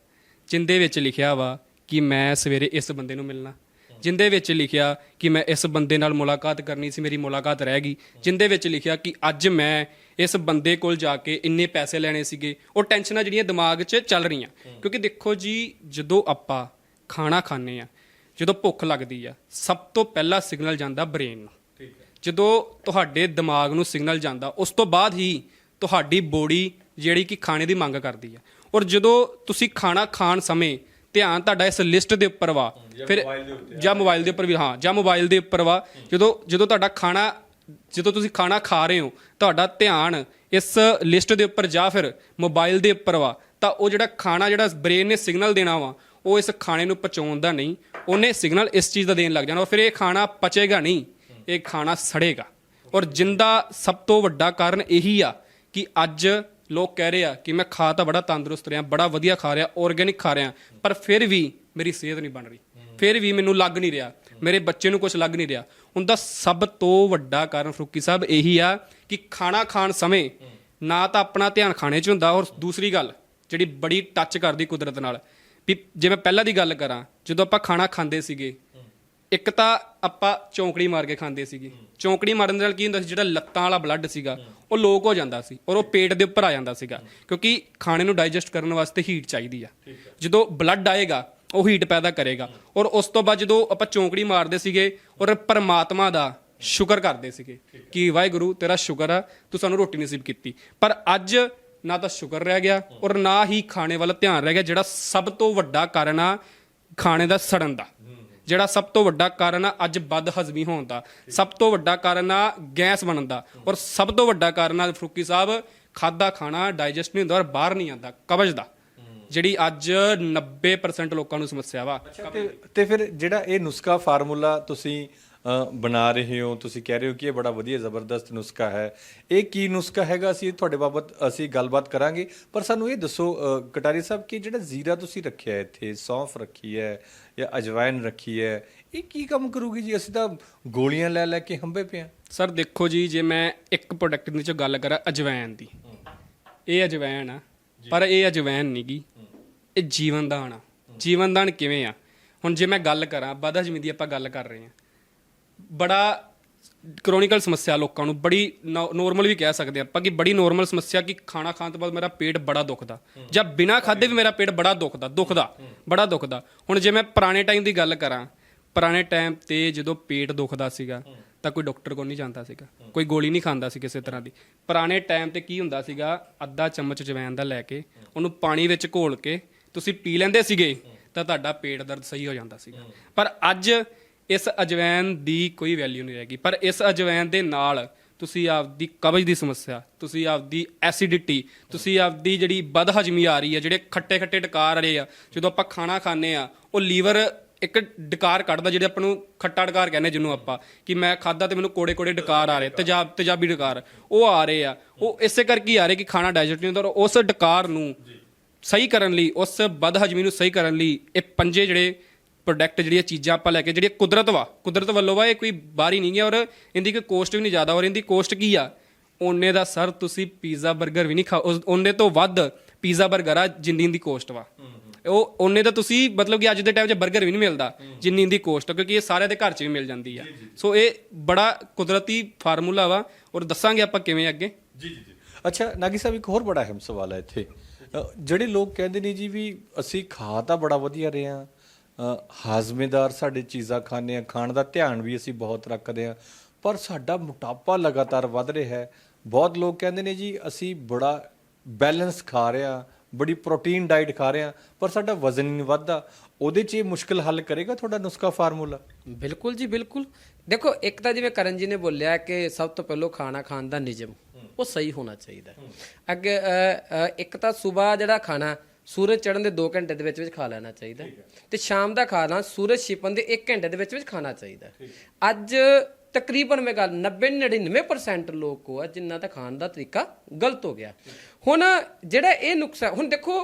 ਜਿੰਦੇ ਵਿੱਚ ਲਿਖਿਆ ਵਾ ਕਿ ਮੈਂ ਸਵੇਰੇ ਇਸ ਬੰਦੇ ਨੂੰ ਮਿਲਣਾ। ਜਿੰਦੇ ਵਿੱਚ ਲਿਖਿਆ ਕਿ ਮੈਂ ਇਸ ਬੰਦੇ ਨਾਲ ਮੁਲਾਕਾਤ ਕਰਨੀ ਸੀ ਮੇਰੀ ਮੁਲਾਕਾਤ ਰਹਿ ਗਈ। ਜਿੰਦੇ ਵਿੱਚ ਲਿਖਿਆ ਕਿ ਅੱਜ ਮੈਂ ਇਸ ਬੰਦੇ ਕੋਲ ਜਾ ਕੇ ਇੰਨੇ ਪੈਸੇ ਲੈਣੇ ਸੀਗੇ। ਉਹ ਟੈਨਸ਼ਨਾਂ ਜਿਹੜੀਆਂ ਦਿਮਾਗ 'ਚ ਚੱਲ ਰਹੀਆਂ। ਕਿਉਂਕਿ ਦੇਖੋ ਜੀ ਜਦੋਂ ਆਪਾਂ ਖਾਣਾ ਖਾਂਦੇ ਆ ਜਦੋਂ ਭੁੱਖ ਲੱਗਦੀ ਆ ਸਭ ਤੋਂ ਪਹਿਲਾ ਸਿਗਨਲ ਜਾਂਦਾ ਬ੍ਰੇਨ ਨੂੰ। ਜਦੋਂ ਤੁਹਾਡੇ ਦਿਮਾਗ ਨੂੰ ਸਿਗਨਲ ਜਾਂਦਾ ਉਸ ਤੋਂ ਬਾਅਦ ਹੀ ਤੁਹਾਡੀ ਬੋਡੀ ਜਿਹੜੀ ਕਿ ਖਾਣੇ ਦੀ ਮੰਗ ਕਰਦੀ ਆ। ਔਰ ਜਦੋਂ ਤੁਸੀਂ ਖਾਣਾ ਖਾਣ ਸਮੇਂ ਧਿਆਨ ਤੁਹਾਡਾ ਇਸ ਲਿਸਟ ਦੇ ਉੱਪਰ ਵਾ। ਫਿਰ ਜਾਂ ਮੋਬਾਈਲ ਦੇ ਉੱਪਰ ਵੀ ਹਾਂ ਜਾਂ ਮੋਬਾਈਲ ਦੇ ਉੱਪਰ ਵਾ। ਜਦੋਂ ਜਦੋਂ ਤੁਹਾਡਾ ਖਾਣਾ ਜਦੋਂ ਤੁਸੀਂ ਖਾਣਾ ਖਾ ਰਹੇ ਹੋ ਤੁਹਾਡਾ ਧਿਆਨ ਇਸ ਲਿਸਟ ਦੇ ਉੱਪਰ ਜਾਂ ਫਿਰ ਮੋਬਾਈਲ ਦੇ ਉੱਪਰ ਵਾ ਤਾਂ ਉਹ ਜਿਹੜਾ ਖਾਣਾ ਜਿਹੜਾ ਬ੍ਰੇਨ ਨੇ ਸਿਗਨਲ ਦੇਣਾ ਵਾ ਉਹ ਇਸ ਖਾਣੇ ਨੂੰ ਪਚਾਉਣ ਦਾ ਨਹੀਂ। ਉਹਨੇ ਸਿਗਨਲ ਇਸ ਚੀਜ਼ ਦਾ ਦੇਣ ਲੱਗ ਜਾਣਾ ਫਿਰ ਇਹ ਖਾਣਾ ਪਚੇਗਾ ਨਹੀਂ ਇਹ ਖਾਣਾ ਸੜੇਗਾ। ਔਰ ਜਿੰਦਾ ਸਭ ਤੋਂ ਵੱਡਾ ਕਾਰਨ ਇਹੀ ਆ ਕਿ ਅੱਜ ਲੋਕ ਕਹਿ ਰਹੇ ਆ ਕਿ ਮੈਂ ਖਾ ਤਾਂ ਬੜਾ ਤੰਦਰੁਸਤ ਰਿਹਾ, ਬੜਾ ਵਧੀਆ ਖਾ ਰਿਹਾ ਆਰਗੇਨਿਕ ਖਾ ਰਿਹਾ, ਪਰ ਫਿਰ ਵੀ ਮੇਰੀ ਸਿਹਤ ਨਹੀਂ ਬਣ ਰਹੀ। ਫਿਰ ਵੀ ਮੈਨੂੰ ਲੱਗ ਨਹੀਂ ਰਿਹਾ। ਮੇਰੇ ਬੱਚੇ ਨੂੰ ਕੁਝ ਲੱਗ ਨਹੀਂ ਰਿਹਾ। ਉਹਦਾ ਸਭ ਤੋਂ ਵੱਡਾ ਕਾਰਨ ਫਰੂਕੀ ਸਾਹਿਬ ਇਹੀ ਆ ਕਿ ਖਾਣਾ ਖਾਣ ਸਮੇਂ ਨਾ ਤਾਂ ਆਪਣਾ ਧਿਆਨ ਖਾਣੇ 'ਚ ਹੁੰਦਾ, ਔਰ ਦੂਸਰੀ ਗੱਲ ਜਿਹੜੀ ਬੜੀ ਟੱਚ ਕਰਦੀ ਕੁਦਰਤ ਨਾਲ, ਵੀ ਜੇ ਮੈਂ ਪਹਿਲਾਂ ਦੀ ਗੱਲ ਕਰਾਂ, ਜਦੋਂ ਆਪਾਂ ਖਾਣਾ ਖਾਂਦੇ ਸੀਗੇ, ਇੱਕ ਤਾਂ ਆਪਾਂ ਚੌਂਕੜੀ ਮਾਰ ਕੇ ਖਾਂਦੇ ਸੀਗੇ। ਚੌਂਕੜੀ ਮਾਰਨ ਦੇ ਨਾਲ ਕੀ ਹੁੰਦਾ ਸੀ, ਜਿਹੜਾ ਲੱਤਾਂ ਵਾਲਾ ਬਲੱਡ ਸੀਗਾ ਉਹ ਲੋਕ ਹੋ ਜਾਂਦਾ ਸੀ ਔਰ ਉਹ ਪੇਟ ਦੇ ਉੱਪਰ ਆ ਜਾਂਦਾ ਸੀਗਾ ਕਿਉਂਕਿ ਖਾਣੇ ਨੂੰ ਡਾਈਜੈਸਟ ਕਰਨ ਵਾਸਤੇ ਹੀਟ ਚਾਹੀਦੀ ਆ। ਜਦੋਂ ਬਲੱਡ ਆਏਗਾ ਉਹ ਹੀਟ ਪੈਦਾ ਕਰੇਗਾ ਔਰ ਉਸ ਤੋਂ ਬਾਅਦ ਜਦੋਂ ਆਪਾਂ ਚੌਂਕੜੀ ਮਾਰਦੇ ਸੀਗੇ ਔਰ ਪਰਮਾਤਮਾ ਦਾ ਸ਼ੁਕਰ ਕਰਦੇ ਸੀਗੇ ਕਿ ਵਾਹਿਗੁਰੂ ਤੇਰਾ ਸ਼ੁਕਰ ਆ ਤੂੰ ਸਾਨੂੰ ਰੋਟੀ ਨਸੀਬ ਕੀਤੀ। ਪਰ ਅੱਜ ਨਾ ਤਾਂ ਸ਼ੁਕਰ ਰਹਿ ਗਿਆ ਔਰ ਨਾ ਹੀ ਖਾਣੇ ਵੱਲ ਧਿਆਨ ਰਹਿ ਗਿਆ ਜਿਹੜਾ ਸਭ ਤੋਂ ਵੱਡਾ ਕਾਰਨ ਆ ਖਾਣੇ ਦਾ ਸੜਨ ਦਾ। ਜਿਹੜਾ ਸਭ ਤੋਂ ਵੱਡਾ ਕਾਰਨ ਆ ਅੱਜ ਬਦ ਹਜ਼ਮੀ ਹੋਣ ਦਾ। ਸਭ ਤੋਂ ਵੱਡਾ ਕਾਰਨ ਆ ਗੈਸ ਬਣਨ ਦਾ। ਔਰ ਸਭ ਤੋਂ ਵੱਡਾ ਕਾਰਨ ਆ ਫਰੂਕੀ ਸਾਹਿਬ ਖਾਦਾ ਖਾਣਾ ਡਾਈਜੈਸਟ ਨਹੀਂ ਹੁੰਦਾ ਔਰ ਬਾਹਰ ਨਹੀਂ ਆਉਂਦਾ ਕਬਜ਼ ਦਾ। ਜਿਹੜੀ ਅੱਜ 90% ਲੋਕਾਂ ਨੂੰ ਸਮੱਸਿਆ ਵਾ। ਤੇ ਫਿਰ ਜਿਹੜਾ ਇਹ ਨੁਸਖਾ ਫਾਰਮੂਲਾ ਤੁਸੀਂ ਬਣਾ ਰਹੇ ਹੋ। ਤੁਸੀਂ ਕਹਿ ਰਹੇ ਹੋ ਕਿ ਇਹ ਬੜਾ ਵਧੀਆ ਜ਼ਬਰਦਸਤ ਨੁਸਖਾ ਹੈ। ਇਹ ਕੀ ਨੁਸਖਾ ਹੈਗਾ? ਅਸੀਂ ਤੁਹਾਡੇ ਬਾਬਤ ਅਸੀਂ ਗੱਲਬਾਤ ਕਰਾਂਗੇ। ਪਰ ਸਾਨੂੰ ਇਹ ਦੱਸੋ ਕਟਾਰੀ ਸਾਹਿਬ ਕਿ ਜਿਹੜਾ ਜ਼ੀਰਾ ਤੁਸੀਂ ਰੱਖਿਆ ਹੈ ਇੱਥੇ ਸੌਂਫ ਰੱਖੀ ਹੈ ਜਾਂ ਅਜਵਾਇਨ ਰੱਖੀ ਹੈ ਇਹ ਕੀ ਕੰਮ ਕਰੂਗੀ ਜੀ? ਅਸੀਂ ਤਾਂ ਗੋਲੀਆਂ ਲੈ ਲੈ ਕੇ ਹੰਬੇ ਹਾਂ। ਸਰ ਦੇਖੋ ਜੀ ਜੇ ਮੈਂ ਇੱਕ ਪ੍ਰੋਡਕਟ ਦੀ ਚੋਂ ਗੱਲ ਕਰਾਂ ਅਜਵੈਨ ਦੀ। ਇਹ ਅਜਵੈਨ ਆ ਪਰ ਇਹ ਅਜਵੈਨ ਨਹੀਂਗੀ ਇਹ ਜੀਵਨਦਾਨ ਆ। ਜੀਵਨਦਾਨ ਕਿਵੇਂ ਆ? ਹੁਣ ਜੇ ਮੈਂ ਗੱਲ ਕਰਾਂ ਬਦਹਜਮੀ ਦੀ ਆਪਾਂ ਗੱਲ ਕਰ ਰਹੇ ਹਾਂ। ਬੜਾ ਕ੍ਰੋਨਿਕਲ ਸਮੱਸਿਆ ਲੋਕਾਂ ਨੂੰ, ਬੜੀ ਨੋਰਮਲ ਵੀ ਕਹਿ ਸਕਦੇ ਆਪਾਂ ਕਿ ਬੜੀ ਨੋਰਮਲ ਸਮੱਸਿਆ ਕਿ ਖਾਣਾ ਖਾਣ ਤੋਂ ਬਾਅਦ ਮੇਰਾ ਪੇਟ ਬੜਾ ਦੁਖਦਾ। ਜਾਂ ਬਿਨਾਂ ਖਾਦੇ ਵੀ ਮੇਰਾ ਪੇਟ ਬੜਾ ਦੁਖਦਾ ਦੁਖਦਾ, ਬੜਾ ਦੁਖਦਾ। ਹੁਣ ਜੇ ਮੈਂ ਪੁਰਾਣੇ ਟਾਈਮ ਦੀ ਗੱਲ ਕਰਾਂ, ਪੁਰਾਣੇ ਟਾਈਮ ਤੇ ਜਦੋਂ ਪੇਟ ਦੁਖਦਾ ਸੀਗਾ, ਤਾਂ ਕੋਈ ਡਾਕਟਰ ਕੋਲ ਨਹੀਂ ਜਾਂਦਾ ਸੀਗਾ, ਕੋਈ ਗੋਲੀ ਨਹੀਂ ਖਾਂਦਾ ਸੀ ਕਿਸੇ ਤਰ੍ਹਾਂ ਦੀ। ਪੁਰਾਣੇ ਟਾਈਮ ਤੇ ਕੀ ਹੁੰਦਾ ਸੀਗਾ, ਅੱਧਾ ਚਮਚ ਜਵੈਨ ਦਾ ਲੈ ਕੇ, ਉਹਨੂੰ ਪਾਣੀ ਵਿੱਚ ਘੋਲ ਕੇ, ਤੁਸੀਂ ਪੀ ਲੈਂਦੇ ਸੀਗੇ, ਤਾਂ ਤੁਹਾਡਾ ਪੇਟ ਦਰਦ ਸਹੀ ਹੋ ਜਾਂਦਾ ਸੀਗਾ। ਪਰ ਅੱਜ ਇਸ ਅਜਵੈਨ ਦੀ ਕੋਈ ਵੈਲਿਊ ਨਹੀਂ ਰਹੇਗੀ। ਪਰ ਇਸ ਅਜਵੈਨ ਦੇ ਨਾਲ ਤੁਸੀਂ ਆਪਦੀ ਕਬਜ਼ ਦੀ ਸਮੱਸਿਆ ਤੁਸੀਂ ਆਪਦੀ ਐਸਿਡਿਟੀ ਤੁਸੀਂ ਆਪਦੀ ਜਿਹੜੀ ਬਦਹਜਮੀ ਆ ਰਹੀ ਹੈ ਜਿਹੜੇ ਖੱਟੇ ਖੱਟੇ ਡਕਾਰ ਆ ਰਹੇ ਆ ਜਦੋਂ ਆਪਾਂ ਖਾਣਾ ਖਾਂਦੇ ਆ ਉਹ ਲੀਵਰ ਇੱਕ ਡਕਾਰ ਕੱਢਦਾ ਜਿਹੜੇ ਆਪਾਂ ਨੂੰ ਖੱਟਾ ਡਕਾਰ ਕਹਿੰਦੇ ਜਿਹਨੂੰ ਆਪਾਂ ਕਿ ਮੈਂ ਖਾਦਾ ਤੇ ਮੈਨੂੰ ਕੋੜੇ ਕੋੜੇ ਡਕਾਰ ਆ ਰਹੇ ਤੇਜ਼ਾਬ ਤੇਜ਼ਾਬੀ ਡਕਾਰ ਉਹ ਆ ਰਹੇ ਆ। ਉਹ ਇਸੇ ਕਰਕੇ ਆ ਰਹੇ ਕਿ ਖਾਣਾ ਡਾਈਜੈਸਟ ਨਹੀਂ ਹੁੰਦਾ ਔਰ ਉਸ ਡਕਾਰ ਨੂੰ ਸਹੀ ਕਰਨ ਲਈ ਉਸ ਬਦਹਜਮੀ ਨੂੰ ਸਹੀ ਕਰਨ ਲਈ ਇਹ ਪੰਜੇ ਜਿਹੜੇ ਪ੍ਰੋਡਕਟ ਜਿਹੜੀਆਂ ਚੀਜ਼ਾਂ ਆਪਾਂ ਲੈ ਕੇ ਜਿਹੜੀਆਂ ਕੁਦਰਤ ਵਾ ਕੁਦਰਤ ਵੱਲੋਂ ਵਾ ਇਹ ਕੋਈ ਬਾਹਰੀ ਨਹੀਂ ਹੈ ਔਰ ਇਹਦੀ ਕੋਈ ਕੋਸਟ ਵੀ ਨਹੀਂ ਜ਼ਿਆਦਾ ਔਰ ਇਹਦੀ ਕੋਸਟ ਕੀ ਆ? ਉਹਨੇ ਦਾ ਸਰ ਤੁਸੀਂ ਪੀਜ਼ਾ 버ਗਰ ਵੀ ਨਹੀਂ ਖਾ ਉਹਨੇ ਤੋਂ ਵੱਧ ਪੀਜ਼ਾ 버ਗਰ ਆ ਜਿੰਨੀ ਦੀ ਕੋਸਟ ਵਾ। ਉਹ ਉਹਨੇ ਦਾ ਤੁਸੀਂ ਮਤਲਬ ਕਿ ਅੱਜ ਦੇ ਟਾਈਮ 'ਚ 버ਗਰ ਵੀ ਨਹੀਂ ਮਿਲਦਾ ਜਿੰਨੀ ਦੀ ਕੋਸਟ ਕਿਉਂਕਿ ਇਹ ਸਾਰਿਆਂ ਦੇ ਘਰ 'ਚ ਵੀ ਮਿਲ ਜਾਂਦੀ ਆ। ਸੋ ਇਹ ਬੜਾ ਕੁਦਰਤੀ ਫਾਰਮੂਲਾ ਵਾ ਔਰ ਦੱਸਾਂਗੇ ਆਪਾਂ ਕਿਵੇਂ ਅੱਗੇ। ਜੀ ਜੀ ਜੀ। ਅੱਛਾ ਨਾਗੀ ਸਾਹਿਬ ਇੱਕ ਹੋਰ ਬੜਾ ਅਹਿਮ ਸਵਾਲ ਹੈ ਇੱਥੇ। ਜਿਹੜੇ ਲੋਕ ਕਹਿੰਦੇ ਨੇ ਜੀ ਵੀ ਅਸੀਂ ਖਾ ਤਾਂ ਬੜਾ ਵਧੀਆ ਰਹੇ ਆ ਹਾਜ਼ਮੇਦਾਰ ਸਾਡੇ ਚੀਜ਼ਾਂ ਖਾਂਦੇ ਆ, ਖਾਣ ਦਾ ਧਿਆਨ ਵੀ ਅਸੀਂ ਬਹੁਤ ਰੱਖਦੇ ਆ। ਪਰ ਸਾਡਾ ਮੋਟਾਪਾ ਲਗਾਤਾਰ ਵੱਧ ਰਿਹਾ ਹੈ। ਬਹੁਤ ਲੋਕ ਕਹਿੰਦੇ ਨੇ ਜੀ, ਅਸੀਂ ਬੜਾ ਬੈਲੈਂਸ ਖਾ ਰਹੇ ਹਾਂ ਬੜੀ ਪ੍ਰੋਟੀਨ ਡਾਈਟ ਖਾ ਰਹੇ ਹਾਂ ਪਰ ਸਾਡਾ ਵਜ਼ਨ ਹੀ ਨਹੀਂ ਵੱਧਦਾ। ਉਹਦੇ 'ਚ ਇਹ ਮੁਸ਼ਕਲ ਹੱਲ ਕਰੇਗਾ ਤੁਹਾਡਾ ਨੁਸਖਾ ਫਾਰਮੂਲਾ? ਬਿਲਕੁਲ ਜੀ, ਬਿਲਕੁਲ। ਦੇਖੋ, ਇੱਕ ਤਾਂ ਜਿਵੇਂ ਕਰਨ ਜੀ ਨੇ ਬੋਲਿਆ ਕਿ ਸਭ ਤੋਂ ਪਹਿਲਾਂ ਖਾਣਾ ਖਾਣ ਦਾ ਨਿਯਮ, ਉਹ ਸਹੀ ਹੋਣਾ ਚਾਹੀਦਾ। ਅੱਗੇ ਇੱਕ ਤਾਂ ਸਵੇਰ ਜਿਹੜਾ ਖਾਣਾ ਸੂਰਜ ਚੜ੍ਹਨ ਦੇ 2 ਘੰਟੇ ਦੇ ਵਿੱਚ ਵਿੱਚ ਖਾ ਲੈਣਾ ਚਾਹੀਦਾ। ਤੇ ਸ਼ਾਮ ਦਾ ਖਾਣਾ ਸੂਰਜ ਛਿਪਣ ਦੇ 1 ਘੰਟੇ ਦੇ ਵਿੱਚ ਵਿੱਚ ਖਾਣਾ ਚਾਹੀਦਾ। ਅੱਜ ਤਕਰੀਬਨ ਮੈਂ ਗੱਲ 90 99% ਲੋਕ ਕੋ ਆ ਜਿਨ੍ਹਾਂ ਦਾ ਖਾਣ ਦਾ ਤਰੀਕਾ ਗਲਤ ਹੋ ਗਿਆ। ਹੁਣ ਜਿਹੜਾ ਇਹ ਨੁਕਸਾ ਹੁਣ ਦੇਖੋ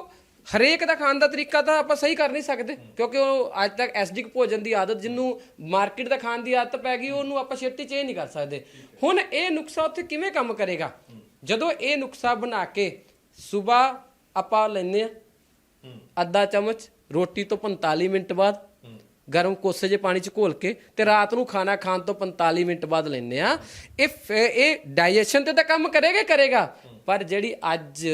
ਹਰੇਕ ਦਾ ਖਾਣ ਦਾ ਤਰੀਕਾ ਤਾਂ ਆਪਾਂ ਸਹੀ ਕਰ ਨਹੀਂ ਸਕਦੇ ਕਿਉਂਕਿ ਉਹ ਅੱਜ ਤੱਕ ਐਸਡਿਕ ਭੋਜਨ ਦੀ ਆਦਤ ਜਿਹਨੂੰ ਮਾਰਕੀਟ ਦਾ ਖਾਣ ਦੀ ਆਦਤ ਪੈ ਗਈ ਉਹਨੂੰ ਆਪਾਂ ਛੇਤੀ ਚੇਂਜ ਨਹੀਂ ਕਰ ਸਕਦੇ। ਹੁਣ ਇਹ ਨੁਕਸਾ ਉੱਥੇ ਕਿਵੇਂ ਕੰਮ ਕਰੇਗਾ? ਜਦੋਂ ਇਹ ਨੁਕਸਾ ਬਣਾ ਕੇ ਸਵੇਰ ਆਪਾਂ ਲੈਨੇ ਆ ਅੱਧਾ ਚਮਚ, ਰੋਟੀ ਤੋਂ 45 ਮਿੰਟ ਬਾਅਦ, ਗਰਮ ਕੋਸੇ ਜੇ ਪਾਣੀ ਚ ਘੋਲ ਕੇ ਤੇ ਰਾਤ ਨੂੰ ਖਾਣਾ ਖਾਣ ਤੋਂ 45 ਮਿੰਟ ਬਾਅਦ ਲੈਨੇ ਆ ਇਹ ਫ- ਇਹ ਡਾਈਜੈਸ਼ਨ ਤੇ ਤਾਂ ਕੰਮ ਕਰੇਗਾ ਕਰੇਗਾ। ਪਰ ਜਿਹੜੀ ਅੱਜ,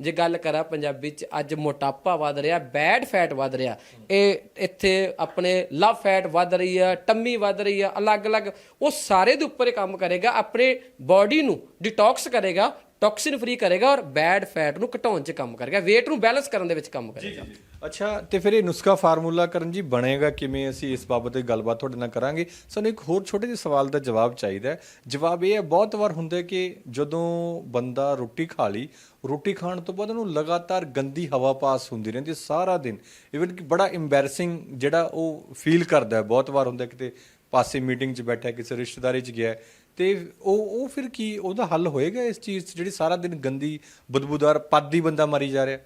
ਜੇ ਗੱਲ ਕਰਾਂ ਪੰਜਾਬੀ ਚ, ਅੱਜ ਮੋਟਾਪਾ ਵੱਧ ਰਿਹਾ ਬੈਡ ਫੈਟ ਵੱਧ ਰਿਹਾ। ਇਹ ਇੱਥੇ ਆਪਣੇ ਲਵ ਫੈਟ ਵੱਧ ਰਹੀ ਆ, ਟੰਮੀ ਵੱਧ ਰਹੀ ਆ, ਅਲੱਗ-ਅਲੱਗ, ਉਹ ਸਾਰੇ ਦੇ ਉੱਪਰ ਕੰਮ ਕਰੇਗਾ, ਆਪਣੇ ਬਾਡੀ ਨੂੰ ਡਿਟੌਕਸ ਕਰੇਗਾ ਟੌਕਸਿਨ ਫ੍ਰੀ ਕਰੇਗਾ ਔਰ ਬੈਡ ਫੈਟ ਨੂੰ ਘਟਾਉਣ 'ਚ ਕੰਮ ਕਰੇਗਾ। weight ਨੂੰ ਬੈਲੈਂਸ ਕਰਨ ਦੇ ਵਿੱਚ ਕੰਮ ਕਰੇਗਾ। ਅੱਛਾ, ਤੇ ਫਿਰ ਇਹ ਨੁਸਖਾ ਫਾਰਮੂਲਾ ਕਰਨ ਜੀ ਬਣੇਗਾ ਕਿਵੇਂ? ਅਸੀਂ ਇਸ ਬਾਬਤ ਤੇ ਗੱਲਬਾਤ ਤੁਹਾਡੇ ਨਾਲ ਕਰਾਂਗੇ। ਸਾਨੂੰ ਇੱਕ ਹੋਰ ਛੋਟੇ ਜਿਹੇ ਸਵਾਲ ਦਾ ਜਵਾਬ ਚਾਹੀਦਾ ਹੈ। ਜਵਾਬ ਇਹ ਹੈ, ਬਹੁਤ ਵਾਰ ਹੁੰਦਾ ਕਿ ਜਦੋਂ ਬੰਦਾ ਰੋਟੀ ਖਾ ਲਈ, ਰੋਟੀ ਖਾਣ ਤੋਂ ਬਾਅਦ ਉਹਨੂੰ ਲਗਾਤਾਰ ਗੰਦੀ ਹਵਾ ਪਾਸ ਹੁੰਦੀ ਰਹਿੰਦੀ ਹੈ ਸਾਰਾ ਦਿਨ। ਇਵਨ ਕਿ ਬੜਾ ਐਮਬੈਰਸਿੰਗ ਜਿਹੜਾ ਉਹ ਫੀਲ ਕਰਦਾ ਹੈ। ਬਹੁਤ ਵਾਰ ਹੁੰਦਾ ਕਿਤੇ ਪਾਸੇ ਮੀਟਿੰਗ 'ਚ ਬੈਠਾ ਕਿਸੇ ਰਿਸ਼ਤੇਦਾਰੀ 'ਚ ਗਿਆ ਤੇ ਉਹ ਉਹ ਫਿਰ ਕੀ, ਉਹਦਾ ਹੱਲ ਹੋਏਗਾ ਇਸ ਚੀਜ਼ 'ਚ ਜਿਹੜੀ ਸਾਰਾ ਦਿਨ ਗੰਦੀ, ਬਦਬੂਦਾਰ, ਪੱਦੀ ਬੰਦਾ ਮਰੀ ਜਾ ਰਿਹਾ?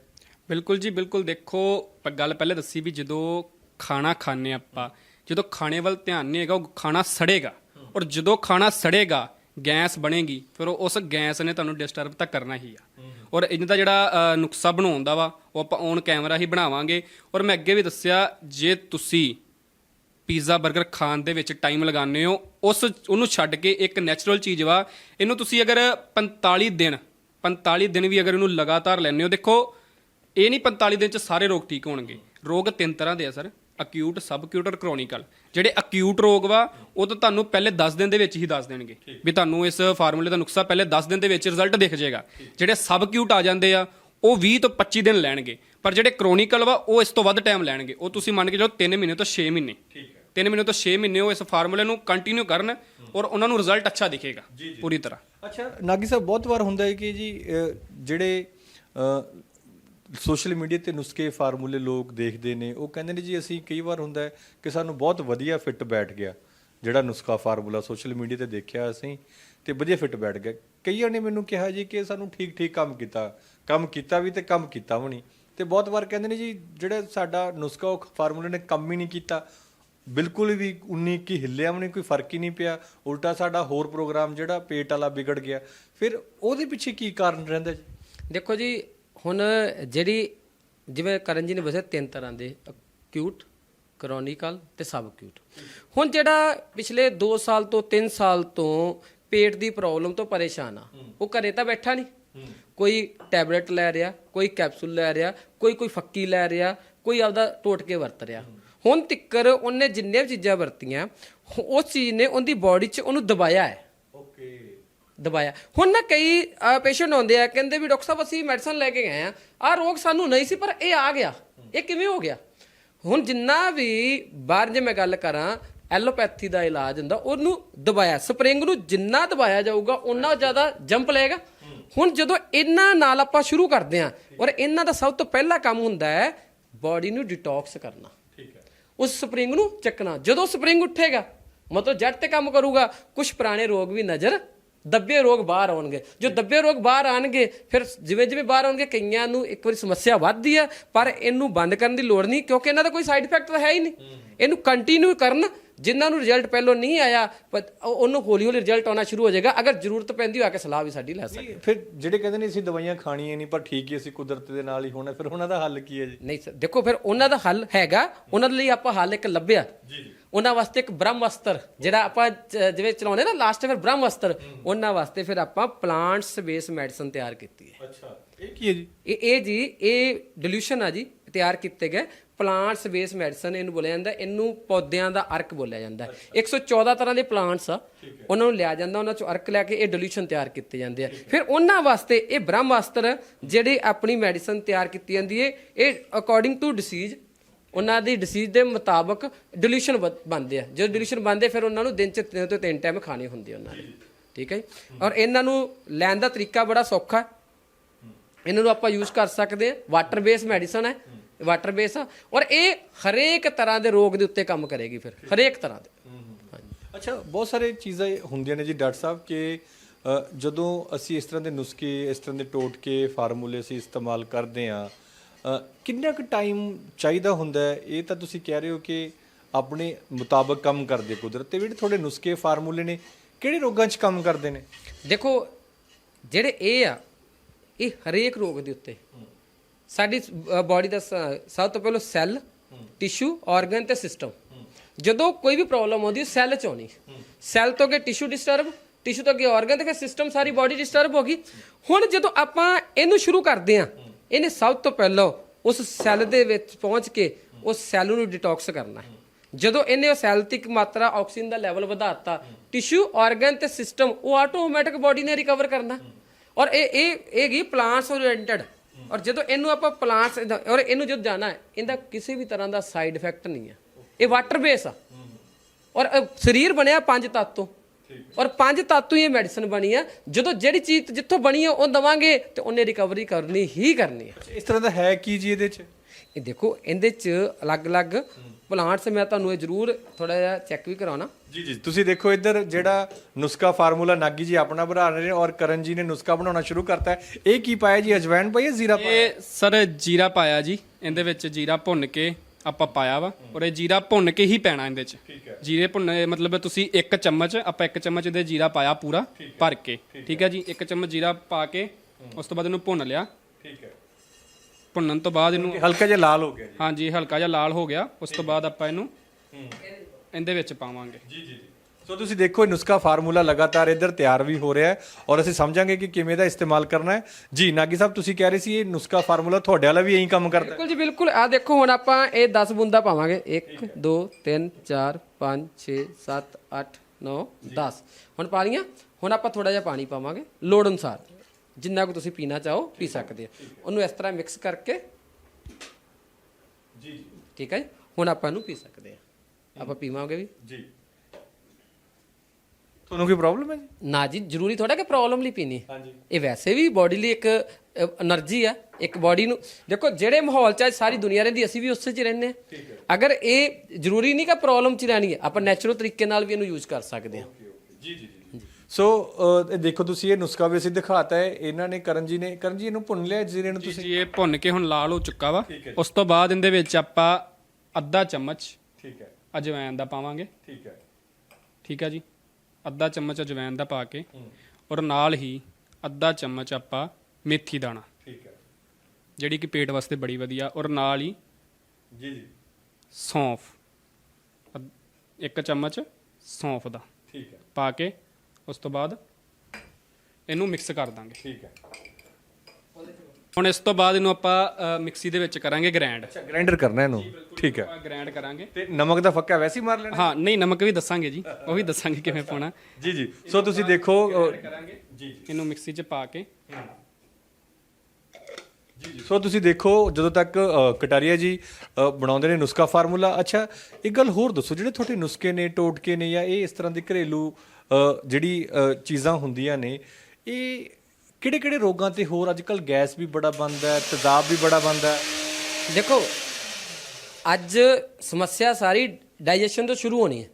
ਬਿਲਕੁਲ ਜੀ, ਬਿਲਕੁਲ। ਦੇਖੋ, ਪ- ਗੱਲ ਪਹਿਲੇ ਦੱਸੀ ਵੀ ਜਦੋਂ ਖਾਣਾ ਖਾਣੇ ਆਪਾਂ, ਜਦੋਂ ਖਾਣੇ ਵੱਲ ਧਿਆਨ ਨਹੀਂ ਹੈਗਾ, ਉਹ ਖਾਣਾ ਸੜੇਗਾ। ਔਰ ਜਦੋਂ ਖਾਣਾ ਸੜੇਗਾ, ਗੈਸ ਬਣੇਗੀ, ਫਿਰ ਉਹ- ਉਸ ਗੈਸ ਨੇ ਤੁਹਾਨੂੰ ਡਿਸਟਰਬ ਤਾਂ ਕਰਨਾ ਹੀ ਆ। ਔਰ ਇਹਨਾਂ ਦਾ ਜਿਹੜਾ ਨੁਕਸਾ ਬਣਾਉਣ ਦਾ ਵਾ, ਉਹ ਆਪਾਂ ਔਨ ਕੈਮਰਾ ਹੀ ਬਣਾਵਾਂਗੇ। ਔਰ ਮੈਂ ਅੱਗੇ ਵੀ ਦੱਸਿਆ, ਜੇ ਤੁਸੀਂ ਪੀਜ਼ਾ 버ਗਰ ਖਾਣ ਦੇ ਵਿੱਚ ਟਾਈਮ ਲਗਾਉਂਦੇ ਹੋ ਉਸ ਉਹਨੂੰ ਛੱਡ ਕੇ ਇੱਕ ਨੈਚੁਰਲ ਚੀਜ਼ ਵਾ ਇਹਨੂੰ ਤੁਸੀਂ ਅਗਰ 45 ਦਿਨ 45 ਦਿਨ ਵੀ ਅਗਰ ਇਹਨੂੰ ਲਗਾਤਾਰ ਲੈਂਦੇ ਹੋ ਦੇਖੋ ਇਹ ਨਹੀਂ 45 ਦਿਨ ਚ ਸਾਰੇ ਰੋਗ ਠੀਕ ਹੋਣਗੇ। ਰੋਗ ਤਿੰਨ ਤਰ੍ਹਾਂ ਦੇ ਆ ਸਰ ਅਕਿਊਟ ਸਬਕਿਊਟ ਔਰ ਕ੍ਰੋਨਿਕਲ ਜਿਹੜੇ ਅਕਿਊਟ ਰੋਗ ਵਾ ਉਹ ਤਾਂ ਤੁਹਾਨੂੰ ਪਹਿਲੇ 10 ਦਿਨ ਦੇ ਵਿੱਚ ਹੀ ਦੱਸ ਦੇਣਗੇ। ਵੀ ਤੁਹਾਨੂੰ ਇਸ ਫਾਰਮੂਲੇ ਦਾ ਨੁਕਸਾ ਪਹਿਲੇ 10 ਦਿਨ ਦੇ ਵਿੱਚ ਰਿਜ਼ਲਟ ਦਿਖ ਜਾਏਗਾ। ਜਿਹੜੇ ਸਬਕਿਊਟ ਆ ਜਾਂਦੇ ਆ ਉਹ 20 ਤੋਂ 25 ਦਿਨ ਲੈਣਗੇ। ਪਰ ਜਿਹੜੇ ਕ੍ਰੋਨਿਕਲ ਵਾ ਉਹ ਇਸ ਤੋਂ ਵੱਧ ਟਾਈਮ ਲੈਣਗੇ। ਉਹ ਤੁਸੀਂ ਮੰਨ ਕੇ ਚਲੋ 3 ਮਹੀਨੇ ਤੋਂ 6 ਮਹੀਨੇ। 3 ਮਹੀਨੇ ਤੋਂ 6 ਮਹੀਨੇ ਉਹ ਇਸ ਫਾਰਮੂਲੇ ਨੂੰ ਕੰਟੀਨਿਊ ਕਰਨ ਔਰ ਉਹਨਾਂ ਨੂੰ ਰਿਜ਼ਲਟ ਅੱਛਾ ਦਿਖੇਗਾ ਪੂਰੀ ਤਰ੍ਹਾਂ। ਅੱਛਾ ਨਾਗੀ ਸਾਹਿਬ ਬਹੁਤ ਵਾਰ ਹੁੰਦਾ ਹੈ ਕਿ ਜੀ ਜਿਹੜੇ ਸੋਸ਼ਲ ਮੀਡੀਆ ਤੇ ਨੁਸਖੇ ਫਾਰਮੂਲੇ ਲੋਕ ਦੇਖਦੇ ਨੇ ਉਹ ਕਹਿੰਦੇ ਨੇ ਜੀ ਅਸੀਂ ਕਈ ਵਾਰ ਹੁੰਦਾ ਹੈ ਕਿ ਸਾਨੂੰ ਬਹੁਤ ਵਧੀਆ ਫਿੱਟ ਬੈਠ ਗਿਆ ਜਿਹੜਾ ਨੁਸਖਾ ਫਾਰਮੂਲਾ ਸੋਸ਼ਲ ਮੀਡੀਆ ਤੇ ਦੇਖਿਆ ਅਸੀਂ ਤੇ ਵਧੀਆ ਫਿੱਟ ਬੈਠ ਗਿਆ। ਕਈਆਂ ਨੇ ਮੈਨੂੰ ਕਿਹਾ ਜੀ ਕਿ ਸਾਨੂੰ ਠੀਕ ਠੀਕ ਕੰਮ ਕੀਤਾ ਕੰਮ ਕੀਤਾ ਵੀ ਤੇ ਕੰਮ ਕੀਤਾ ਵੀ ਨਹੀਂ। ਤੇ ਬਹੁਤ ਵਾਰ ਕਹਿੰਦੇ ਨੇ ਜੀ ਜਿਹੜਾ ਸਾਡਾ ਨੁਸਖਾ ਉਹ ਫਾਰਮੂਲੇ ਨੇ ਕੰਮ ਹੀ ਨਹੀਂ ਕੀਤਾ ਬਿਲਕੁਲ ਵੀ 19 ਕੀ ਹਿੱਲਿਆ ਵੀ ਨਹੀਂ ਕੋਈ ਫ਼ਰਕ ਹੀ ਨਹੀਂ ਪਿਆ। ਉਲਟਾ ਸਾਡਾ ਹੋਰ ਪ੍ਰੋਗਰਾਮ ਜਿਹੜਾ ਪੇਟ ਵਾਲਾ ਵਿਗੜ ਗਿਆ। ਫਿਰ ਉਹਦੇ ਪਿੱਛੇ ਕੀ ਕਾਰਨ ਰਹਿੰਦਾ ਜੀ? ਦੇਖੋ ਜੀ ਹੁਣ ਜਿਹੜੀ ਜਿਵੇਂ ਕਰਨ ਜੀ ਨੇ ਵਸੇ ਤਿੰਨ ਤਰ੍ਹਾਂ ਦੇ ਅਕਿਊਟ ਕਰੋਨਿਕਲ ਤੇ ਸਬ ਅਕਿਊਟ ਹੁਣ ਜਿਹੜਾ ਪਿਛਲੇ 2 ਸਾਲ ਤੋਂ 3 ਸਾਲ ਤੋਂ ਪੇਟ ਦੀ ਪ੍ਰੋਬਲਮ ਤੋਂ ਪਰੇਸ਼ਾਨ ਆ ਉਹ ਘਰੇ ਤਾਂ ਬੈਠਾ ਨਹੀਂ। ਕੋਈ ਟੈਬਲੇਟ ਲੈ ਰਿਹਾ ਕੋਈ ਕੈਪਸੂਲ ਲੈ ਰਿਹਾ ਕੋਈ ਕੋਈ ਫੱਕੀ ਲੈ ਰਿਹਾ ਕੋਈ ਆਪਦਾ ਟੋਟਕੇ ਵਰਤ ਰਿਹਾ। ਹੁਣ ਤਿੱਕਰ ਉਹਨੇ ਜਿੰਨੇ ਵੀ ਚੀਜ਼ਾਂ ਵਰਤੀਆਂ ਉਸ ਚੀਜ਼ ਨੇ ਉਹਦੀ ਬਾਡੀ 'ਚ ਉਹਨੂੰ ਦਬਾਇਆ ਹੈ। ਓਕੇ ਦਬਾਇਆ। ਹੁਣ ਨਾ ਕਈ ਪੇਸ਼ੈਂਟ ਆਉਂਦੇ ਆ ਕਹਿੰਦੇ ਵੀ ਡਾਕਟਰ ਸਾਹਿਬ ਅਸੀਂ ਮੈਡੀਸਨ ਲੈ ਕੇ ਗਏ ਆ ਆ ਰੋਗ ਸਾਨੂੰ ਨਹੀਂ ਸੀ ਪਰ ਇਹ ਆ ਗਿਆ। ਇਹ ਕਿਵੇਂ ਹੋ ਗਿਆ? ਹੁਣ ਜਿੰਨਾ ਵੀ ਬਾਹਰ ਜੇ ਮੈਂ ਗੱਲ ਕਰਾਂ ਐਲੋਪੈਥੀ ਦਾ ਇਲਾਜ ਹੁੰਦਾ ਉਹਨੂੰ ਦਬਾਇਆ ਸਪਰਿੰਗ ਨੂੰ ਜਿੰਨਾ ਦਬਾਇਆ ਜਾਊਗਾ ਉਨਾ ਜ਼ਿਆਦਾ ਜੰਪ ਲਏਗਾ। ਹੁਣ ਜਦੋਂ ਇਹਨਾਂ ਨਾਲ ਆਪਾਂ ਸ਼ੁਰੂ ਕਰਦੇ ਆ ਔਰ ਇਹਨਾਂ ਦਾ ਸਭ ਤੋਂ ਪਹਿਲਾ ਕੰਮ ਹੁੰਦਾ ਹੈ ਬਾਡੀ ਨੂੰ ਡਿਟੌਕਸ ਕਰਨਾ। ਉਸ ਸਪਰਿੰਗ ਨੂੰ ਚੱਕਣਾ। ਜਦੋਂ ਸਪਰਿੰਗ ਉੱਠੇਗਾ ਮਤਲਬ ਜੜ ਤੇ ਕੰਮ ਕਰੂਗਾ ਕੁਝ ਪੁਰਾਣੇ ਰੋਗ ਵੀ ਨਜ਼ਰ ਦੱਬੇ ਰੋਗ ਬਾਹਰ ਆਉਣਗੇ। ਜੋ ਦੱਬੇ ਰੋਗ ਬਾਹਰ ਆਣਗੇ ਫਿਰ ਜਿਵੇਂ ਜਿਵੇਂ ਬਾਹਰ ਆਉਣਗੇ ਕਈਆਂ ਨੂੰ ਇੱਕ ਵਾਰੀ ਸਮੱਸਿਆ ਵੱਧਦੀ ਹੈ ਪਰ ਇਹਨੂੰ ਬੰਦ ਕਰਨ ਦੀ ਲੋੜ ਨਹੀਂ ਕਿਉਂਕਿ ਇਹਨਾਂ ਦਾ ਕੋਈ ਸਾਈਡ ਇਫੈਕਟ ਤਾਂ ਹੈ ਹੀ ਨਹੀਂ। ਇਹਨੂੰ ਕੰਟੀਨਿਊ ਕਰਨ ਜਿਨ੍ਹਾਂ ਨੂੰ ਰਿਜ਼ਲਟ ਪਹਿਲਾਂ ਨਹੀਂ ਆਇਆ ਉਹਨੂੰ ਹੌਲੀ ਹੌਲੀ ਰਿਜ਼ਲਟ ਆਉਣਾ ਸ਼ੁਰੂ ਹੋ ਜਾਏਗਾ। ਅਗਰ ਜ਼ਰੂਰਤ ਪੈਂਦੀ ਹੋ ਆ ਕੇ ਸਲਾਹ ਵੀ ਸਾਡੀ ਲੈ ਸਕਦੇ। ਫਿਰ ਜਿਹੜੇ ਕਹਿੰਦੇ ਨੇ ਅਸੀਂ ਦਵਾਈਆਂ ਖਾਣੀਆਂ ਨਹੀਂ ਪਰ ਠੀਕ ਹੀ ਅਸੀਂ ਕੁਦਰਤ ਦੇ ਨਾਲ ਹੀ ਹੋਣਾ ਫਿਰ ਉਹਨਾਂ ਦਾ ਹੱਲ ਕੀ ਹੈ ਜੀ? ਨਹੀਂ ਸਰ ਦੇਖੋ ਫਿਰ ਉਹਨਾਂ ਦਾ ਹੱਲ ਹੈਗਾ ਉਹਨਾਂ ਦੇ ਲਈ ਆਪਾਂ ਹੱਲ ਇੱਕ ਲੱਭਿਆ। ਜੀ। ਉਹਨਾਂ ਵਾਸਤੇ ਇੱਕ ਬ੍ਰਹਮਅਸਤਰ ਜਿਹੜਾ ਆਪਾਂ ਜਿਵੇਂ ਚਲਾਉਂਦੇ ਨਾ ਲਾਸਟ ਫਿਰ ਬ੍ਰਹਮਅਸਤਰ ਉਹਨਾਂ ਵਾਸਤੇ ਫਿਰ ਆਪਾਂ ਪਲਾਂਟਸ ਬੇਸ ਮੈਡੀਸਨ ਤਿਆਰ ਕੀਤੀ ਹੈ। ਅੱਛਾ ਇਹ ਕੀ ਹੈ ਜੀ? ਇਹ ਇਹ ਜੀ ਇਹ ਡਿਲੂਸ਼ਨ ਆ ਜੀ। ਤਿਆਰ ਕੀਤੇ ਗਏ। ਪਲਾਂਟਸ ਬੇਸ ਮੈਡੀਸਨ ਇਹਨੂੰ ਬੋਲਿਆ ਜਾਂਦਾ ਇਹਨੂੰ ਪੌਦਿਆਂ ਦਾ ਅਰਕ ਬੋਲਿਆ ਜਾਂਦਾ। ਹੈ। 114 ਤਰ੍ਹਾਂ ਦੇ ਪਲਾਂਟਸ ਆ ਉਹਨਾਂ ਨੂੰ ਲਿਆ ਜਾਂਦਾ ਉਹਨਾਂ ਚੋਂ ਅਰਕ ਲੈ ਕੇ ਇਹ ਡਿਲੂਸ਼ਨ ਤਿਆਰ ਕੀਤੇ ਜਾਂਦੇ ਆ। ਫਿਰ ਉਹਨਾਂ ਵਾਸਤੇ ਇਹ ਬ੍ਰਹਮਾਸਤਰ ਜਿਹੜੀ ਆਪਣੀ ਮੈਡੀਸਨ ਤਿਆਰ ਕੀਤੀ ਜਾਂਦੀ ਹੈ ਇਹ ਅਕੋਰਡਿੰਗ ਟੂ ਡਿਸੀਜ਼ ਉਹਨਾਂ ਦੀ ਡਿਸੀਜ਼ ਦੇ ਮੁਤਾਬਕ ਡਿਲੂਸ਼ਨ ਬਣਦੇ ਆ। ਜਦੋਂ ਡਿਲੂਸ਼ਨ ਬਣਦੇ ਫਿਰ ਉਹਨਾਂ ਨੂੰ ਦਿਨ ਚ ਤਿੰਨ ਤੋਂ ਤਿੰਨ ਟਾਈਮ ਖਾਣੇ ਹੁੰਦੇ ਉਹਨਾਂ ਨੇ। ਠੀਕ ਹੈ ਔਰ ਇਹਨਾਂ ਨੂੰ ਲੈਣ ਦਾ ਤਰੀਕਾ ਬੜਾ ਸੌਖਾ। ਇਹਨਾਂ ਨੂੰ ਆਪਾਂ ਯੂਜ਼ ਕਰ ਸਕਦੇ ਹਾਂ ਵਾਟਰ ਬੇਸ ਮੈਡੀਸਨ ਹੈ। ਵਾਟਰ ਬੇਸ ਆ ਔਰ ਇਹ ਹਰੇਕ ਤਰ੍ਹਾਂ ਦੇ ਰੋਗ ਦੇ ਉੱਤੇ ਕੰਮ ਕਰੇਗੀ ਫਿਰ ਹਰੇਕ ਤਰ੍ਹਾਂ ਦੇ। ਅੱਛਾ ਬਹੁਤ ਸਾਰੇ ਚੀਜ਼ਾਂ ਹੁੰਦੀਆਂ ਨੇ ਜੀ ਡਾਕਟਰ ਸਾਹਿਬ ਕਿ ਜਦੋਂ ਅਸੀਂ ਇਸ ਤਰ੍ਹਾਂ ਦੇ ਨੁਸਖੇ ਇਸ ਤਰ੍ਹਾਂ ਦੇ ਟੋਟਕੇ ਫਾਰਮੂਲੇ ਅਸੀਂ ਇਸਤੇਮਾਲ ਕਰਦੇ ਆ ਕਿੰਨਾ ਕੁ ਟਾਈਮ ਚਾਹੀਦਾ ਹੁੰਦਾ ਇਹ ਤਾਂ ਤੁਸੀਂ ਕਹਿ ਰਹੇ ਹੋ ਕਿ ਆਪਣੇ ਮੁਤਾਬਕ ਕੰਮ ਕਰਦੇ ਕੁਦਰਤ ਤੇ ਜਿਹੜੇ ਤੁਹਾਡੇ ਨੁਸਖੇ ਫਾਰਮੂਲੇ ਨੇ ਕਿਹੜੇ ਰੋਗਾਂ 'ਚ ਕੰਮ ਕਰਦੇ ਨੇ? ਦੇਖੋ ਜਿਹੜੇ ਇਹ ਆ ਇਹ ਹਰੇਕ ਰੋਗ ਦੇ ਉੱਤੇ। ਸਾਡੀ ਬਾਡੀ ਦਾ ਸ- ਸਭ ਤੋਂ ਪਹਿਲਾਂ ਸੈੱਲ ਟਿਸ਼ੂ ਆਰਗਨ ਤੇ ਸਿਸਟਮ ਜਦੋਂ ਕੋਈ ਵੀ ਪ੍ਰੋਬਲਮ ਆਉਂਦੀ ਸੈੱਲ ਚ ਆਉਣੀ। ਸੈੱਲ ਤੋਂ ਅੱਗੇ ਟਿਸ਼ੂ ਡਿਸਟਰਬ ਟਿਸ਼ੂ ਤੋਂ ਅੱਗੇ ਆਰਗਨ ਤੇ ਫਿਰ ਸਿਸਟਮ ਸਾਰੀ ਬਾਡੀ ਡਿਸਟਰਬ ਹੋ ਗਈ। ਹੁਣ ਜਦੋਂ ਆਪਾਂ ਇਹਨੂੰ ਸ਼ੁਰੂ ਕਰਦੇ ਆ ਇਹਨੇ ਸਭ ਤੋਂ ਪਹਿਲਾਂ ਉਸ ਸੈੱਲ ਦੇ ਵਿੱਚ ਪਹੁੰਚ ਕੇ ਉਸ ਸੈੱਲ ਨੂੰ ਡਿਟੌਕਸ ਕਰਨਾ ਹੈ। ਜਦੋਂ ਇਹਨੇ ਉਹ ਸੈੱਲ ਦੀ ਇੱਕ ਮਾਤਰਾ ਆਕਸੀਜਨ ਦਾ ਲੈਵਲ ਵਧਾਤਾ ਟਿਸ਼ੂ ਆਰਗਨ ਤੇ ਸਿਸਟਮ ਉਹ ਆਟੋਮੈਟਿਕ ਬਾਡੀ ਨੇ ਰਿਕਵਰ ਕਰਨਾ। ਔਰ ਇਹ ਇਹ ਇਹ ਗਈ ਪਲਾਂਟਸ ਓਰੀਐਂਟਡ ਔਰ ਜਦੋਂ ਇਹਨੂੰ ਆਪਾਂ ਪਲਾਂਟਸ ਔਰ ਇਹਨੂੰ ਜਦੋਂ ਜਾਣਾ ਹੈ ਇਹਦਾ ਕਿਸੇ ਵੀ ਤਰ੍ਹਾਂ ਦਾ ਸਾਈਡ ਇਫੈਕਟ ਨਹੀਂ ਹੈ। ਇਹ ਵਾਟਰ ਬੇਸ ਆ। ਔਰ ਸਰੀਰ ਬਣਿਆ ਪੰਜ ਤੱਤ ਤੋਂ ਔਰ ਪੰਜ ਤੱਤ ਤੋਂ ਹੀ ਇਹ ਮੈਡੀਸਨ ਬਣੀ ਆ। ਜਦੋਂ ਜਿਹੜੀ ਚੀਜ਼ ਜਿੱਥੋਂ ਬਣੀ ਆ ਉਹ ਦਵਾਂਗੇ ਤੇ ਉਹਨੇ ਰਿਕਵਰੀ ਕਰਨੀ ਹੀ ਕਰਨੀ ਹੈ ਇਸ ਤਰ੍ਹਾਂ ਦਾ ਹੈ ਕੀ ਜੀ ਇਹਦੇ 'ਚ? ਇਹ ਦੇਖੋ ਇਹਦੇ ਚ ਅਲੱਗ-ਅਲੱਗ ਪਲਾਂਟਸ ਮੈਂ ਤੁਹਾਨੂੰ ਇਹ ਜ਼ਰੂਰ ਥੋੜਾ ਜਿਹਾ ਚੈੱਕ ਵੀ ਕਰਾਉਣਾ। ਜੀ ਜੀ ਤੁਸੀਂ ਦੇਖੋ ਇੱਧਰ ਜਿਹੜਾ ਨੁਸਖਾ ਫਾਰਮੂਲਾ ਨਾਗੀ ਜੀ ਆਪਣਾ ਬਣਾ ਰਹੇ ਨੇ ਔਰ ਕਰਨ ਜੀ ਨੇ ਨੁਸਖਾ ਬਣਾਉਣਾ ਸ਼ੁਰੂ ਕਰਤਾ ਹੈ। ਇਹ ਕੀ ਪਾਇਆ ਜੀ ਅਜਵਾਇਣ ਪਾਈ ਹੈ ਜ਼ੀਰਾ ਪਾਇਆ? ਇਹ ਸਰ ਜੀਰਾ ਪਾਇਆ ਜੀ ਇਹਦੇ ਵਿੱਚ ਜੀਰਾ ਭੁੰਨ ਕੇ ਆਪਾਂ ਪਾਇਆ ਵਾ ਔਰ ਇਹ ਜੀਰਾ ਭੁੰਨ ਕੇ ਹੀ ਪੈਣਾ ਇਹਦੇ ਚ। ਜੀਰੇ ਭੁੰਨੇ ਮਤਲਬ ਤੁਸੀਂ ਇੱਕ ਚਮਚ ਆਪਾਂ ਇੱਕ ਚਮਚ ਇਹਦੇ ਜੀਰਾ ਪਾਇਆ ਪੂਰਾ ਭਰ ਕੇ। ਠੀਕ ਹੈ। ਜੀ ਇੱਕ ਚਮਚ ਜੀਰਾ ਪਾ ਕੇ ਉਸ ਤੋਂ ਬਾਅਦ ਇਹਨੂੰ ਭੁੰਨ ਲਿਆ। ਠੀਕ ਹੈ। ਭੁੰਨਣ ਤੋਂ ਬਾਅਦ ਇਹਨੂੰ ਹਲਕਾ ਜਿਹਾ ਲਾਲ ਹੋ ਗਿਆ ਜੀ। ਹਾਂਜੀ ਹਲਕਾ ਜਿਹਾ ਲਾਲ ਹੋ ਗਿਆ। ਉਸ ਤੋਂ ਬਾਅਦ ਆਪਾਂ ਇਹਨੂੰ ਇਹਦੇ ਵਿੱਚ ਪਾਵਾਂਗੇ। ਜੀ ਜੀ। ਸੋ ਤੁਸੀਂ ਦੇਖੋ ਇਹ ਨੁਸਖਾ ਫਾਰਮੂਲਾ ਲਗਾਤਾਰ ਇੱਧਰ ਤਿਆਰ ਵੀ ਹੋ ਰਿਹਾ ਹੈ ਔਰ ਅਸੀਂ ਸਮਝਾਂਗੇ ਕਿ ਕਿਵੇਂ ਦਾ ਇਸਤੇਮਾਲ ਕਰਨਾ ਹੈ। ਜੀ ਨਾਗੀ ਸਾਹਿਬ ਤੁਸੀਂ ਕਹਿ ਰਹੇ ਸੀ ਇਹ ਨੁਸਖਾ ਫਾਰਮੂਲਾ ਤੁਹਾਡੇ ਵਾਲਾ ਵੀ ਇਹੀ ਕੰਮ ਕਰਦਾ ਹੈ। ਬਿਲਕੁਲ ਜੀ ਬਿਲਕੁਲ। ਆ ਦੇਖੋ ਹੁਣ ਆਪਾਂ ਇਹ 10 ਬੂੰਦਾ ਪਾਵਾਂਗੇ। 1 2 3 4 5 6 7 8 9 10 ਹੁਣ ਪਾ ਲਈਆਂ। ਹੁਣ ਆਪਾਂ ਥੋੜਾ ਜਿਹਾ ਪਾਣੀ ਪਾਵਾਂਗੇ। ਲੋੜ ਅਨੁਸਾਰ। ਜਿੰਨਾ ਕੁ ਤੁਸੀਂ ਪੀਣਾ ਚਾਹੋ ਪੀ ਸਕਦੇ ਹੋ ਉਹਨੂੰ ਇਸ ਤਰ੍ਹਾਂ ਮਿਕਸ ਕਰਕੇ ਜੀ ਠੀਕ ਹੈ ਜੀ? ਹੁਣ ਆਪਾਂ ਇਹਨੂੰ ਪੀ ਸਕਦੇ ਹਾਂ ਆਪਾਂ ਪੀਵਾਂਗੇ ਵੀ? ਜੀ। ਤੁਹਾਨੂੰ ਕੋਈ ਪ੍ਰੋਬਲਮ ਹੈ ਨਾ ਜੀ ਜ਼ਰੂਰੀ ਥੋੜਾ ਕਿ ਪ੍ਰੋਬਲਮ ਲਈ ਪੀਣੀ ਹਾਂਜੀ। ਇਹ ਵੈਸੇ ਵੀ ਬਾਡੀ ਲਈ ਇੱਕ એનર્ਜੀ ਆ। ਇੱਕ ਬਾਡੀ ਨੂੰ ਦੇਖੋ ਜਿਹੜੇ ਮਾਹੌਲ 'ਚ ਸਾਰੀ ਦੁਨੀਆ ਰਹਿੰਦੀ ਅਸੀਂ ਵੀ ਉਸੇ 'ਚ ਰਹਿੰਦੇ ਆ ਅਗਰ ਇਹ ਜ਼ਰੂਰੀ ਨਹੀਂ ਕਿ ਪ੍ਰੋਬਲਮ 'ਚ ਰਹਿਣੀ ਹੈ ਆਪਾਂ ਨੈਚੁਰਲ ਤਰੀਕੇ ਨਾਲ ਵੀ ਇਹਨੂੰ ਯੂਜ਼ ਕਰ ਸਕਦੇ ਆ ਜੀ ਜੀ ਜੀ ਸੋ ਦੇਖੋ ਤੁਸੀਂ ਇਹ ਨੁਸਖਾ ਵੀ ਅਸੀਂ ਦਿਖਾਤਾ ਹੈ। ਇਹਨਾਂ ਨੇ ਕਰਨ ਜੀ ਨੇ ਕਰਨ ਜੀ ਇਹਨੂੰ ਭੁੰਨ ਲਿਆ ਜੀਰੇ ਨੂੰ ਤੁਸੀਂ ਇਹ ਭੁੰਨ ਕੇ ਹੁਣ ਲਾਲ ਹੋ ਚੁੱਕਾ ਵਾ। ਉਸ ਤੋਂ ਬਾਅਦ ਇਹਦੇ ਵਿੱਚ ਆਪਾਂ ਅੱਧਾ ਚਮਚ ਠੀਕ ਹੈ। ਅਜਵਾਇਣ ਦਾ ਪਾਵਾਂਗੇ। ਠੀਕ ਹੈ। ਠੀਕ ਹੈ ਜੀ? ਅੱਧਾ ਚਮਚ ਅਜਵਾਇਣ ਦਾ ਪਾ ਕੇ ਔਰ ਨਾਲ ਹੀ ਅੱਧਾ ਚਮਚ ਆਪਾਂ ਮੇਥੀ ਦਾਣਾ। ਠੀਕ ਹੈ। ਜਿਹੜੀ ਕਿ ਪੇਟ ਵਾਸਤੇ ਬੜੀ ਵਧੀਆ ਔਰ ਨਾਲ ਹੀ ਜੀ ਜੀ। ਸੌਂਫ। ਅੱਧ- ਇੱਕ ਚਮਚ ਸੌਂਫ ਦਾ ਠੀਕ ਹੈ। ਪਾ ਕੇ ਉਸ ਤੋਂ ਬਾਅਦ ਇਹਨੂੰ ਮਿਕਸ ਕਰ ਦਾਂਗੇ। ਠੀਕ ਹੈ। ਹੁਣ ਇਸ ਤੋਂ ਬਾਅਦ ਇਹਨੂੰ ਆਪਾਂ ਅ, ਮਿਕਸੀ ਦੇ ਵਿੱਚ ਕਰਾਂਗੇ ਗ੍ਰਾਈਂਡ ਅੱਛਾ ਗ੍ਰਾਈਂਡਰ ਕਰਨਾ ਇਹਨੂੰ? ਠੀਕ ਹੈ। ਆਪਾਂ ਗ੍ਰਾਈਂਡ ਕਰਾਂਗੇ। ਤੇ ਨਮਕ ਦਾ ਫੱਕਾ ਵੈਸੇ ਹੀ ਮਾਰ ਲੈਣਾ? ਹਾਂ ਨਹੀਂ ਨਮਕ ਵੀ ਦੱਸਾਂਗੇ ਜੀ। ਉਹ ਵੀ ਦੱਸਾਂਗੇ ਕਿਵੇਂ ਪਾਉਣਾ। ਜੀ ਜੀ। ਸੋ ਤੁਸੀਂ ਦੇਖੋ ਅ, ਕਰਾਂਗੇ। ਜੀ ਇਹਨੂੰ ਮਿਕਸੀ 'ਚ ਪਾ ਕੇ। ਸੋ ਤੁਸੀਂ ਦੇਖੋ ਜਦੋਂ ਤੱਕ ਕਟਾਰੀਆ ਜੀ ਬਣਾਉਂਦੇ ਨੇ ਨੁਸਖਾ ਫਾਰਮੂਲਾ ਅੱਛਾ ਇੱਕ ਗੱਲ ਹੋਰ ਦੱਸੋ ਜਿਹੜੇ ਤੁਹਾਡੇ ਨੁਸਖੇ ਨੇ ਟੋਟਕੇ ਨੇ ਜਾਂ ਇਹ ਇਸ ਤਰ੍ਹਾਂ ਦੇ ਘਰੇਲੂ ਜਿਹੜੀ ਚੀਜ਼ਾਂ ਹੁੰਦੀਆਂ ਨੇ ਇਹ ਕਿਹੜੇ ਕਿਹੜੇ ਰੋਗਾਂ ਤੇ ਹੋਰ ਅੱਜਕੱਲ ਗੈਸ ਵੀ ਬੜਾ ਬੰਦਾ ਹੈ ਤੇਜ਼ਾਬ ਵੀ ਬੜਾ ਬੰਦਾ ਹੈ? ਦੇਖੋ ਅੱਜ ਸਮੱਸਿਆ ਸਾਰੀ ਡਾਈਜੈਸ਼ਨ ਤੋਂ ਸ਼ੁਰੂ ਹੋਣੀ ਹੈ।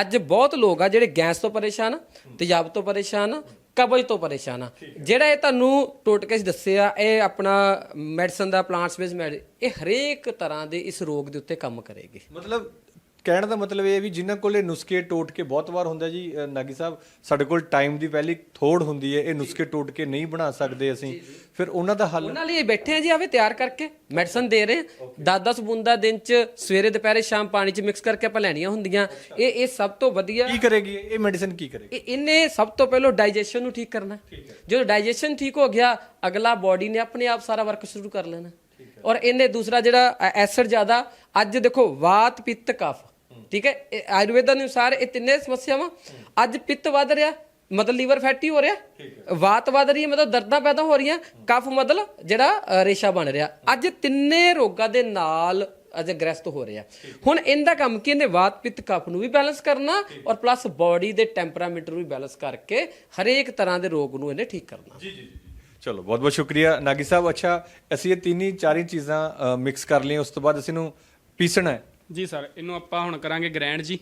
ਅੱਜ ਬਹੁਤ ਲੋਕ ਆ ਜਿਹੜੇ ਗੈਸ ਤੋਂ ਪਰੇਸ਼ਾਨ ਆ ਤੇਜ਼ਾਬ ਤੋਂ ਪਰੇਸ਼ਾਨ ਆ ਕਬਜ਼ ਤੋਂ ਪਰੇਸ਼ਾਨ ਆ। ਜਿਹੜਾ ਇਹ ਤੁਹਾਨੂੰ ਟੋਟਕੇ 'ਚ ਦੱਸਿਆ ਇਹ ਆਪਣਾ ਮੈਡੀਸਨ ਦਾ ਪਲਾਂਟਸ ਬੇਸ ਮੈਡੀ ਇਹ ਹਰੇਕ ਤਰ੍ਹਾਂ ਦੇ ਇਸ ਰੋਗ ਦੇ ਉੱਤੇ ਕੰਮ ਕਰੇਗੀ। ਮਤਲਬ ਕਹਿਣ ਦਾ ਮਤਲਬ ਇਹ ਹੈ ਵੀ ਜਿਨ੍ਹਾਂ ਕੋਲੇ ਨੁਸਖੇ ਟੋਟਕੇ ਬਹੁਤ ਵਾਰ ਹੁੰਦਾ ਜੀ ਅ, ਨਾਗੀ ਸਾਹਿਬ ਸਾਡੇ ਕੋਲ ਟਾਈਮ ਦੀ ਪਹਿਲੀ ਥੋੜ ਹੁੰਦੀ ਹੈ ਇਹ ਨੁਸਖੇ ਟੋਟਕੇ ਨਹੀਂ ਬਣਾ ਸਕਦੇ ਅਸੀਂ। ਫਿਰ ਉਹਨਾਂ ਦਾ ਹੱਲ ਉਹਨਾਂ ਲਈ ਬੈਠੇ ਆ ਜੀ ਆਵੇ ਤਿਆਰ ਕਰਕੇ ਮੈਡੀਸਨ ਦੇ ਰਹੇ। 10-10 ਬੂੰਦਾ ਦਿਨ 'ਚ ਸਵੇਰੇ ਦੁਪਹਿਰੇ ਸ਼ਾਮ ਪਾਣੀ 'ਚ ਮਿਕਸ ਕਰਕੇ ਆਪਾਂ ਲੈਣੀਆਂ ਹੁੰਦੀਆਂ। ਇਹ ਇਹ ਸਭ ਤੋਂ ਵਧੀਆ ਕੀ ਕਰੇਗੀ? ਇਹ ਮੈਡੀਸਨ ਕੀ ਕਰੇਗੀ? ਇਹ ਇਹਨੇ ਸਭ ਤੋਂ ਪਹਿਲਾਂ ਡਾਈਜੈਸ਼ਨ ਨੂੰ ਠੀਕ ਕਰਨਾ। ਜਦੋਂ ਡਾਈਜੈਸ਼ਨ ਠੀਕ ਹੋ ਗਿਆ ਅਗਲਾ ਬਾਡੀ ਨੇ ਆਪਣੇ ਆਪ ਸਾਰਾ ਵਰਕ ਸ਼ੁਰੂ ਕਰ ਲੈਣਾ। ਔਰ ਇਹਨੇ ਦੂਸਰਾ ਜਿਹੜਾ ਐਸਿਡ ਜ਼ਿਆਦਾ ਅੱਜ ਦੇਖੋ ਵਾਤ ਪਿੱਤ ਕਫ। ਠੀਕ ਹੈ? ਆਯੁਰਵੇਦ ਅਨੁਸਾਰ ਇਹ ਤਿੰਨੇ ਸਮੱਸਿਆਵਾਂ ਅੱਜ ਪਿੱਤ ਵੱਧ ਰਿਹਾ ਮਤਲਬ ਲੀਵਰ ਫੈਟੀ ਹੋ ਰਿਹਾ ਵਾਤ ਵੱਧ ਰਹੀ ਹੈ ਮਤਲਬ ਦਰਦਾਂ ਪੈਦਾ ਹੋ ਰਹੀਆਂ ਕਫ ਮਤਲਬ ਜਿਹੜਾ ਰੇਸ਼ਾ ਬਣ ਰਿਹਾ। ਅੱਜ ਤਿੰਨੇ ਰੋਗਾਂ ਦੇ ਨਾਲ ਅਜੇ ਗ੍ਰਸਤ ਹੋ ਰਿਹਾ। ਹੁਣ ਇਹਦਾ ਕੰਮ ਕੀ ਇਹਨੇ ਵਾਤ ਪਿੱਤ ਕਫ ਨੂੰ ਵੀ ਬੈਲੈਂਸ ਕਰਨਾ ਔਰ ਪਲੱਸ ਬਾਡੀ ਦੇ ਟੈਂਪਰਾਮੈਂਟ ਨੂੰ ਵੀ ਬੈਲੈਂਸ ਕਰਕੇ ਹਰੇਕ ਤਰ੍ਹਾਂ ਦੇ ਰੋਗ ਨੂੰ ਇਹਨੇ ਠੀਕ ਕਰਨਾ। ਜੀ ਜੀ ਚਲੋ ਬਹੁਤ ਬਹੁਤ ਸ਼ੁਕਰੀਆ। ਨਾਗੀ ਸਾਹਿਬ ਅੱਛਾ ਅਸੀਂ ਇਹ ਤਿੰਨੀ ਚਾਰੀ ਚੀਜ਼ਾਂ ਮਿਕਸ ਕਰ ਲਈਆਂ ਉਸ ਤੋਂ ਬਾਅਦ ਅਸੀਂ ਨੂੰ ਪੀਸਣਾ ਹੈ। ਜੀ ਸਰ ਇਹਨੂੰ ਆਪਾਂ ਹੁਣ ਕਰਾਂਗੇ ਗ੍ਰਾਈਂਡ ਜੀ।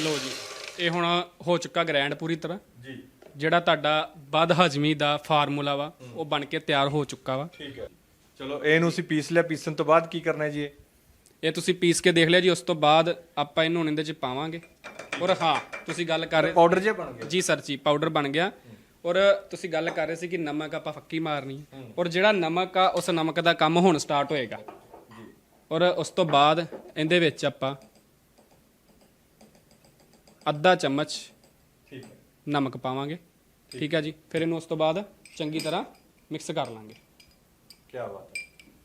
ਲੋ ਜੀ ਇਹ ਹੁਣ ਹੋ ਚੁੱਕਾ ਗ੍ਰਾਈਂਡ ਪੂਰੀ ਤਰ੍ਹਾਂ। ਜੀ। ਜਿਹੜਾ ਤੁਹਾਡਾ ਬਦ ਹਜਮੀ ਦਾ ਫਾਰਮੂਲਾ ਵਾ ਉਹ ਬਣ ਕੇ ਤਿਆਰ ਹੋ ਚੁੱਕਾ ਵਾ। ਠੀਕ ਹੈ। ਚਲੋ ਇਹਨੂੰ ਅਸੀਂ ਪੀਸ ਲਿਆ ਪੀਸਣ ਤੋਂ ਬਾਅਦ ਕੀ ਕਰਨਾ ਹੈ ਜੀ ਇਹ? ਇਹ ਤੁਸੀਂ ਪੀਸ ਕੇ ਦੇਖ ਲਿਆ ਜੀ ਉਸ ਤੋਂ ਬਾਅਦ ਆਪਾਂ ਇਹਨੂੰ ਹੁਣ ਇਹਦੇ ਚ ਪਾਵਾਂਗੇ। ਔਰ ਹਾਂ ਤੁਸੀਂ ਗੱਲ ਕਰ ਰਹੇ ਪਾਊਡਰ ਜਿਹਾ ਬਣ ਗਿਆ। ਜੀ ਸਰ ਜੀ ਪਾਊਡਰ ਬਣ ਗਿਆ। ਔਰ ਤੁਸੀਂ ਗੱਲ ਕਰ ਰਹੇ ਸੀ ਕਿ ਨਮਕ ਆਪਾਂ ਫੱਕੀ ਮਾਰਨੀ ਹੈ। ਔਰ ਜਿਹੜਾ ਨਮਕ ਆ ਉਸ ਨਮਕ ਦਾ ਕੰਮ ਹੁਣ ਸਟਾਰਟ ਹੋਏਗਾ। ਔਰ ਉਸ ਤੋਂ ਬਾਅਦ ਇਹਦੇ ਵਿੱਚ ਆਪਾਂ ਅੱਧਾ ਚਮਚ ਠੀਕ ਹੈ। ਨਮਕ ਪਾਵਾਂਗੇ। ਠੀਕ ਹੈ ਜੀ। ਫਿਰ ਇਹਨੂੰ ਉਸ ਤੋਂ ਬਾਅਦ ਚੰਗੀ ਤਰ੍ਹਾਂ ਮਿਕਸ ਕਰ ਲਾਂਗੇ। ਕੀ ਬਾਤ ਹੈ।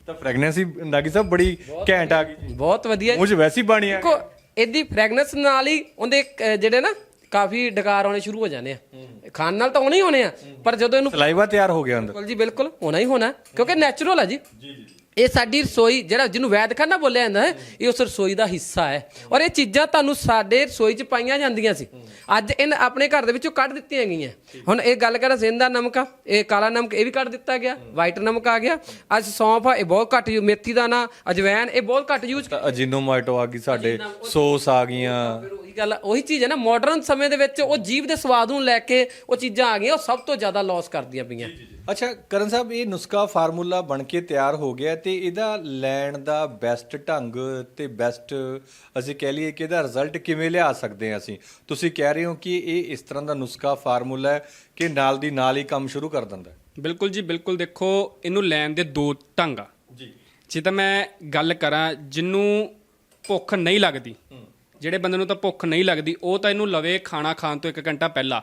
ਤਾਂ ਫ੍ਰੈਗਨੈਂਸ ਨਾਗੀ ਸਾਹਿਬ ਬੜੀ ਘੈਂਟ ਆ। ਗਈ ਜੀ। ਬਹੁਤ ਵਧੀਆ। 'ਚ ਵੈਸੀ ਬਾਣੀ ਆ। ਦੇਖੋ ਇਹਦੀ ਫ੍ਰੈਗਨੈਂਸ ਨਾਲ ਹੀ ਉਹਦੇ ਜਿਹੜੇ ਨਾ ਕਾਫੀ ਡਕਾਰ ਆਉਣੇ ਸ਼ੁਰੂ ਹੋ ਜਾਂਦੇ ਆ। ਖਾਣ ਨਾਲ ਤਾਂ ਆਉਣੇ ਹੀ ਹੋਣੇ ਆ ਪਰ ਜਦੋਂ ਇਹਨੂੰ ਸਲਾਈਵਾ ਤਿਆਰ ਹੋ ਗਿਆ ਅੰਦਰ। ਬਿਲਕੁਲ ਜੀ ਬਿਲਕੁਲ ਹੋਣਾ ਹੀ ਹੋਣਾ ਕਿਉਂਕਿ ਨੈਚੁਰਲ ਆ ਜੀ। ਜੀ ਜੀ। ਇਹ ਸਾਡੀ ਰਸੋਈ ਜਿਹੜਾ ਜਿਹਨੂੰ ਵੈਦਖਾਨਾ ਬੋਲਿਆ ਜਾਂਦਾ ਹੈ ਇਹ ਉਸ ਰਸੋਈ ਦਾ ਹਿੱਸਾ ਹੈ। ਔਰ ਇਹ ਚੀਜ਼ਾਂ ਤੁਹਾਨੂੰ ਸਾਡੇ ਰਸੋਈ 'ਚ ਪਾਈਆਂ ਜਾਂਦੀਆਂ ਸੀ। ਅੱਜ ਇਹਨਾਂ ਆਪਣੇ ਘਰ ਦੇ ਵਿੱਚੋਂ ਕੱਢ ਦਿੱਤੀਆਂ ਗਈਆਂ। ਹੁਣ ਇਹ ਗੱਲ ਕਰਾਂ ਜ਼ਿੰਦਾ ਨਮਕ ਇਹ ਕਾਲਾ ਨਮਕ ਇਹ ਵੀ ਕੱਢ ਦਿੱਤਾ ਗਿਆ ਵਾਈਟ ਨਮਕ ਆ ਗਿਆ। ਅੱਜ ਸੌਂਫ ਆ ਇਹ ਬਹੁਤ ਘੱਟ ਯੂ- ਮੇਥੀ ਦਾਣਾ ਅਜਵੈਨ ਇਹ ਬਹੁਤ ਘੱਟ ਯੂਜ਼ ਤਾਂ ਅਜੀਨੋਮਾਈਟੋ ਆ ਗਈ ਸਾਡੇ ਸੌਸ ਆ ਗਈਆਂ। ਫਿਰ ਉਹੀ ਗੱਲ ਉਹੀ ਚੀਜ਼ ਹੈ ਨਾ ਮਾਡਰਨ ਸਮੇਂ ਦੇ ਵਿੱਚ ਉਹ ਜੀਵ ਦੇ ਸਵਾਦ ਨੂੰ ਲੈ ਕੇ ਉਹ ਚੀਜ਼ਾਂ ਆ ਗਈਆਂ ਉਹ ਸਭ ਤੋਂ ਜ਼ਿਆਦਾ ਲਾਸ ਕਰਦੀਆਂ ਪਈਆਂ। ਅੱਛਾ ਕਰਨ ਸਾਹਿਬ ਇਹ ਨੁਸਖਾ ਫਾਰਮੂਲਾ ਬਣ ਕੇ ਤਿਆਰ ਹੋ ਗਿਆ ਤੇ ਇਹਦਾ ਲੈਣ ਦਾ ਬੈਸਟ ਢੰਗ ਤੇ ਬੈਸਟ ਅਸੀਂ ਕਹਿ ਲਈਏ ਕਿ ਇਹਦਾ ਰਿਜ਼ਲਟ ਕਿਵੇਂ ਲਿਆ ਸਕਦੇ ਹਾਂ ਅਸੀਂ? ਤੁਸੀਂ ਕਹਿ ਰਹੇ ਹੋ ਕਿ ਇਹ ਇਸ ਤਰ੍ਹਾਂ ਦਾ ਨੁਸਖਾ ਫਾਰਮੂਲਾ ਹੈ ਕਿ ਨਾਲ ਦੀ ਨਾਲ ਹੀ ਕੰਮ ਸ਼ੁਰੂ ਕਰ ਦਿੰਦਾ ਬਿਲਕੁਲ ਜੀ ਬਿਲਕੁਲ। ਦੇਖੋ ਇਹਨੂੰ ਲੈਣ ਦੇ ਦੋ ਢੰਗ ਆ। ਜੀ। ਜੇ ਤਾਂ ਮੈਂ ਗੱਲ ਕਰਾਂ ਜਿੰਨੂੰ ਭੁੱਖ ਨਹੀਂ ਲੱਗਦੀ ਜਿਹੜੇ ਬੰਦੇ ਨੂੰ ਤਾਂ ਭੁੱਖ ਨਹੀਂ ਲੱਗਦੀ ਉਹ ਤਾਂ ਇਹਨੂੰ ਲਵੇ ਖਾਣਾ ਖਾਣ ਤੋਂ 1 ਘੰਟਾ ਪਹਿਲਾਂ।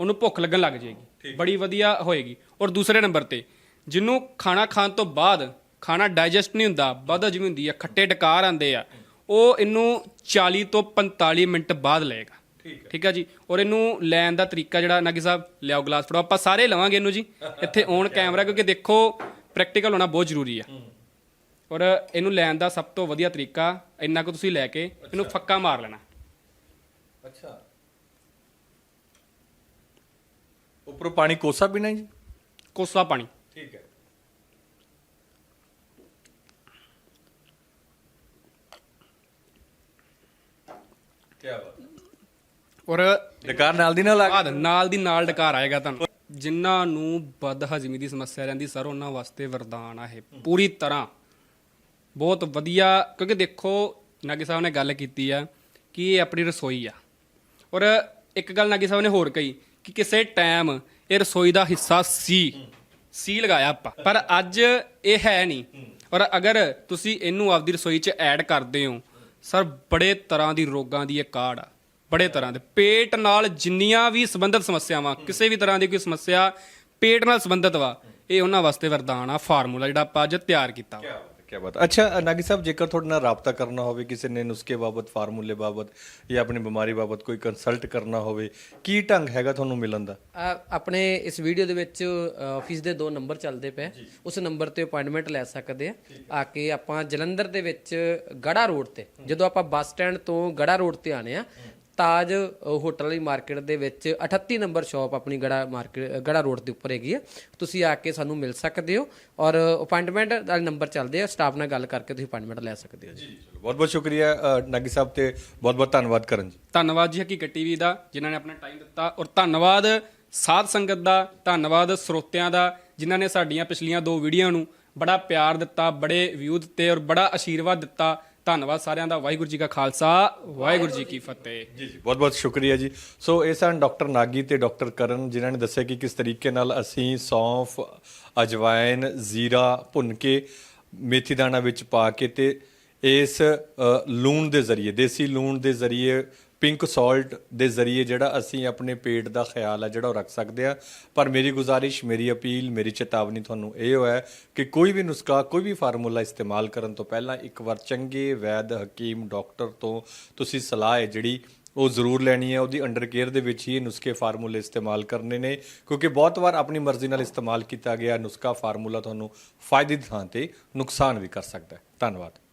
ਉਹਨੂੰ ਭੁੱਖ ਲੱਗਣ ਲੱਗ ਜਾਏਗੀ। ਬੜੀ ਵਧੀਆ ਹੋਏਗੀ। ਔਰ ਦੂਸਰੇ ਨੰਬਰ ਤੇ ਜਿਹਨੂੰ ਖਾਣਾ ਖਾਣ ਤੋਂ ਬਾਅਦ ਖਾਣਾ ਡਾਈਜੈਸਟ ਨਹੀਂ ਹੁੰਦਾ ਬਦ ਹਜਮੀ ਹੁੰਦੀ ਆ ਖੱਟੇ ਡਕਾਰ ਆਉਂਦੇ ਆ ਉਹ ਇਹਨੂੰ 40 ਤੋਂ 45 ਮਿੰਟ ਬਾਅਦ ਲਏਗਾ। ਠੀਕ ਹੈ। ਜੀ? ਔਰ ਇਹਨੂੰ ਲੈਣ ਦਾ ਤਰੀਕਾ ਜਿਹੜਾ ਨਾਗੀ ਸਾਹਿਬ ਲਿਆਓ ਗਲਾਸ ਫੜੋ। ਆਪਾਂ ਸਾਰੇ ਲਵਾਂਗੇ ਇਹਨੂੰ ਜੀ। ਇੱਥੇ [laughs] ਔਨ ਕੈਮਰਾ ਕਿਉਂਕਿ ਦੇਖੋ ਪ੍ਰੈਕਟੀਕਲ ਹੋਣਾ ਬਹੁਤ ਜ਼ਰੂਰੀ ਆ। ਔਰ ਇਹਨੂੰ ਲੈਣ ਦਾ ਸਭ ਤੋਂ ਵਧੀਆ ਤਰੀਕਾ ਇੰਨਾ ਕੁ ਤੁਸੀਂ ਲੈ ਕੇ ਇਹਨੂੰ ਫੱਕਾ ਮਾਰ ਲੈਣਾ। ਅੱਛਾ। ਉੱਪਰੋਂ ਪਾਣੀ ਕੋਸਾ ਪੀਣਾ ਜੀ? ਕੋਸਾ ਪਾਣੀ। ਠੀਕ ਹੈ। ਕੀ ਬਾਤ। ਔਰ ਡਕਾਰ ਨਾਲ ਦੀ ਨਾਲ ਆ ਬਾਅਦ ਨਾਲ ਦੀ ਨਾਲ ਡਕਾਰ ਆਏਗਾ ਤੁਹਾਨੂੰ। ਜਿਨ੍ਹਾਂ ਨੂੰ ਬਦ ਹਜ਼ਮੀ ਦੀ ਸਮੱਸਿਆ ਰਹਿੰਦੀ ਸਰ ਉਹਨਾਂ ਵਾਸਤੇ ਵਰਦਾਨ ਆ ਇਹ। ਪੂਰੀ ਤਰ੍ਹਾਂ। ਬਹੁਤ ਵਧੀਆ ਕਿਉਂਕਿ ਦੇਖੋ ਨਾਗੀ ਸਾਹਿਬ ਨੇ ਗੱਲ ਕੀਤੀ ਆ ਕਿ ਇਹ ਆਪਣੀ ਰਸੋਈ ਆ। ਔਰ ਇੱਕ ਗੱਲ ਨਾਗੀ ਸਾਹਿਬ ਨੇ ਹੋਰ ਕਹੀ ਕਿ ਕਿਸੇ ਟਾਈਮ ਇਹ ਰਸੋਈ ਦਾ ਹਿੱਸਾ ਸੀ ਸੀ ਲਗਾਇਆ ਆਪਾਂ। ਪਰ ਅੱਜ ਇਹ ਹੈ ਨਹੀਂ। ਔਰ ਅਗਰ ਤੁਸੀਂ ਇਹਨੂੰ ਆਪਦੀ ਰਸੋਈ 'ਚ ਐਡ ਕਰਦੇ ਹੋ, ਸਰ ਬੜੇ ਤਰ੍ਹਾਂ ਦੀ ਰੋਗਾਂ ਦੀ ਇਹ ਕਾਢ ਆ। ਬੜੇ ਤਰ੍ਹਾਂ ਦੇ। ਪੇਟ ਨਾਲ ਜਿੰਨੀਆਂ ਵੀ ਸੰਬੰਧਿਤ ਸਮੱਸਿਆਵਾਂ, ਕਿਸੇ ਵੀ ਤਰ੍ਹਾਂ ਦੀ ਕੋਈ ਸਮੱਸਿਆ ਪੇਟ ਨਾਲ ਸੰਬੰਧਿਤ ਵਾ, ਇਹ ਉਹਨਾਂ ਵਾਸਤੇ ਵਰਦਾਨ ਆ, ਫਾਰਮੂਲਾ ਜਿਹੜਾ ਆਪਾਂ ਅੱਜ ਤਿਆਰ ਕੀਤਾ ਵਾ। ਕੀ ਬਾਤ ਅੱਛਾ ਨਾਗੀ ਸਾਹਿਬ ਜੇਕਰ ਤੁਹਾਡੇ ਨਾਲ ਰਾਬਤਾ ਕਰਨਾ ਹੋਵੇ ਕਿਸੇ ਨੇ ਨੁਸਖੇ ਬਾਬਤ ਫਾਰਮੂਲੇ ਬਾਬਤ ਜਾਂ ਆਪਣੀ ਬਿਮਾਰੀ ਬਾਬਤ ਕੋਈ ਕੰਸਲਟ ਕਰਨਾ ਹੋਵੇ ਕੀ ਢੰਗ ਹੈਗਾ ਤੁਹਾਨੂੰ ਮਿਲਣ ਦਾ? ਆਪਣੇ ਇਸ ਵੀਡੀਓ ਦੇ ਵਿੱਚ ਆਫਿਸ ਦੇ ਦੋ ਨੰਬਰ ਚੱਲਦੇ ਪਏ। ਉਸ ਨੰਬਰ ਤੇ ਅਪਾਇੰਟਮੈਂਟ ਲੈ ਸਕਦੇ ਆ। ਆ ਕੇ ਆਪਾਂ ਜਲੰਧਰ ਦੇ ਵਿੱਚ ਗੜਾ ਰੋਡ ਤੇ ਜਦੋਂ ਆਪਾਂ ਬੱਸ ਸਟੈਂਡ ਤੋਂ ਗੜਾ ਰੋਡ ਤੇ ਆਨੇ ਆ ਤਾਜ ਹੋਟਲ ਵਾਲੀ ਮਾਰਕੀਟ ਦੇ ਵਿੱਚ 38 ਨੰਬਰ ਸ਼ਾਪ ਆਪਣੀ ਗੜਾ ਮਾਰਕੀਟ ਗੜਾ ਰੋਡ ਦੇ ਉੱਪਰ ਹੈਗੀ ਆ। ਤੁਸੀਂ ਆ ਕੇ ਸਾਨੂੰ ਮਿਲ ਸਕਦੇ ਹੋ ਔਰ ਅਪਾਇੰਟਮੈਂਟ ਦਾ ਨੰਬਰ ਚੱਲਦੇ ਆ। ਸਟਾਫ ਨਾਲ ਗੱਲ ਕਰਕੇ ਤੁਸੀਂ ਅਪਾਇੰਟਮੈਂਟ ਲੈ ਸਕਦੇ ਹੋ ਜੀ। ਬਹੁਤ ਬਹੁਤ ਸ਼ੁਕਰੀਆ ਨਾਗੀ ਸਾਹਿਬ ਤੇ ਬਹੁਤ ਬਹੁਤ ਧੰਨਵਾਦ ਕਰਨ ਜੀ। ਧੰਨਵਾਦ ਜੀ ਹਕੀਕਤ ਟੀਵੀ ਦਾ ਜਿਨ੍ਹਾਂ ਨੇ ਆਪਣਾ ਟਾਈਮ ਦਿੱਤਾ ਔਰ ਧੰਨਵਾਦ ਸਾਧ ਸੰਗਤ ਦਾ ਧੰਨਵਾਦ ਸਰੋਤਿਆਂ ਦਾ ਜਿਨ੍ਹਾਂ ਨੇ ਸਾਡੀਆਂ ਪਿਛਲੀਆਂ ਦੋ ਵੀਡੀਓ ਨੂੰ ਬੜਾ ਪਿਆਰ ਦਿੱਤਾ ਬੜੇ ਵਿਊ ਦਿੱਤੇ ਔਰ ਬੜਾ ਆਸ਼ੀਰਵਾਦ ਦਿੱਤਾ। ਧੰਨਵਾਦ ਸਾਰਿਆਂ ਦਾ, ਵਾਹਿਗੁਰੂ ਜੀ ਕਾ ਖਾਲਸਾ, ਵਾਹਿਗੁਰੂ ਜੀ ਕੀ ਫਤਿਹ। ਜੀ ਜੀ, ਬਹੁਤ ਬਹੁਤ ਸ਼ੁਕਰੀਆ ਜੀ। ਸੋ ਇਹ ਸਨ ਡਾਕਟਰ ਨਾਗੀ ਤੇ ਡਾਕਟਰ ਕਰਨ, ਜਿਨ੍ਹਾਂ ਨੇ ਦੱਸਿਆ ਕਿ ਕਿਸ ਤਰੀਕੇ ਨਾਲ ਅਸੀਂ ਸੌਂਫ, ਅਜਵਾਇਨ, ਜ਼ੀਰਾ ਭੁੰਨ ਕੇ ਮੇਥੀ ਦਾਣਾ ਵਿੱਚ ਪਾ ਕੇ ਤੇ ਇਸ ਲੂਣ ਦੇ ਜ਼ਰੀਏ, ਦੇਸੀ ਲੂਣ ਦੇ ਜ਼ਰੀਏ ਪਿੰਕ ਸਾਲਟ ਦੇ ਜ਼ਰੀਏ ਜਿਹੜਾ ਅਸੀਂ ਆਪਣੇ ਪੇਟ ਦਾ ਖਿਆਲ ਹੈ ਜਿਹੜਾ ਉਹ ਰੱਖ ਸਕਦੇ ਆ। ਪਰ ਮੇਰੀ ਗੁਜ਼ਾਰਿਸ਼, ਮੇਰੀ ਅਪੀਲ, ਮੇਰੀ ਚੇਤਾਵਨੀ ਤੁਹਾਨੂੰ ਇਹ ਹੋਇਆ ਕਿ ਕੋਈ ਵੀ ਨੁਸਖਾ, ਕੋਈ ਵੀ ਫਾਰਮੂਲਾ ਇਸਤੇਮਾਲ ਕਰਨ ਤੋਂ ਪਹਿਲਾਂ ਇੱਕ ਵਾਰ ਚੰਗੇ ਵੈਦ, ਹਕੀਮ, ਡਾਕਟਰ ਤੋਂ ਤੁਸੀਂ ਸਲਾਹ ਹੈ ਜਿਹੜੀ ਉਹ ਜ਼ਰੂਰ ਲੈਣੀ ਹੈ। ਉਹਦੀ ਅੰਡਰ ਕੇਅਰ ਦੇ ਵਿੱਚ ਹੀ ਇਹ ਨੁਸਖੇ ਫਾਰਮੂਲੇ ਇਸਤੇਮਾਲ ਕਰਨੇ ਨੇ, ਕਿਉਂਕਿ ਬਹੁਤ ਵਾਰ ਆਪਣੀ ਮਰਜ਼ੀ ਨਾਲ ਇਸਤੇਮਾਲ ਕੀਤਾ ਗਿਆ, ਨੁਸਖਾ ਫਾਰਮੂਲਾ ਤੁਹਾਨੂੰ ਫਾਇਦੇ ਦੀ ਥਾਂ ਤੇ ਨੁਕਸਾਨ ਵੀ ਕਰ ਸਕਦਾ ਹੈ। ਧੰਨਵਾਦ।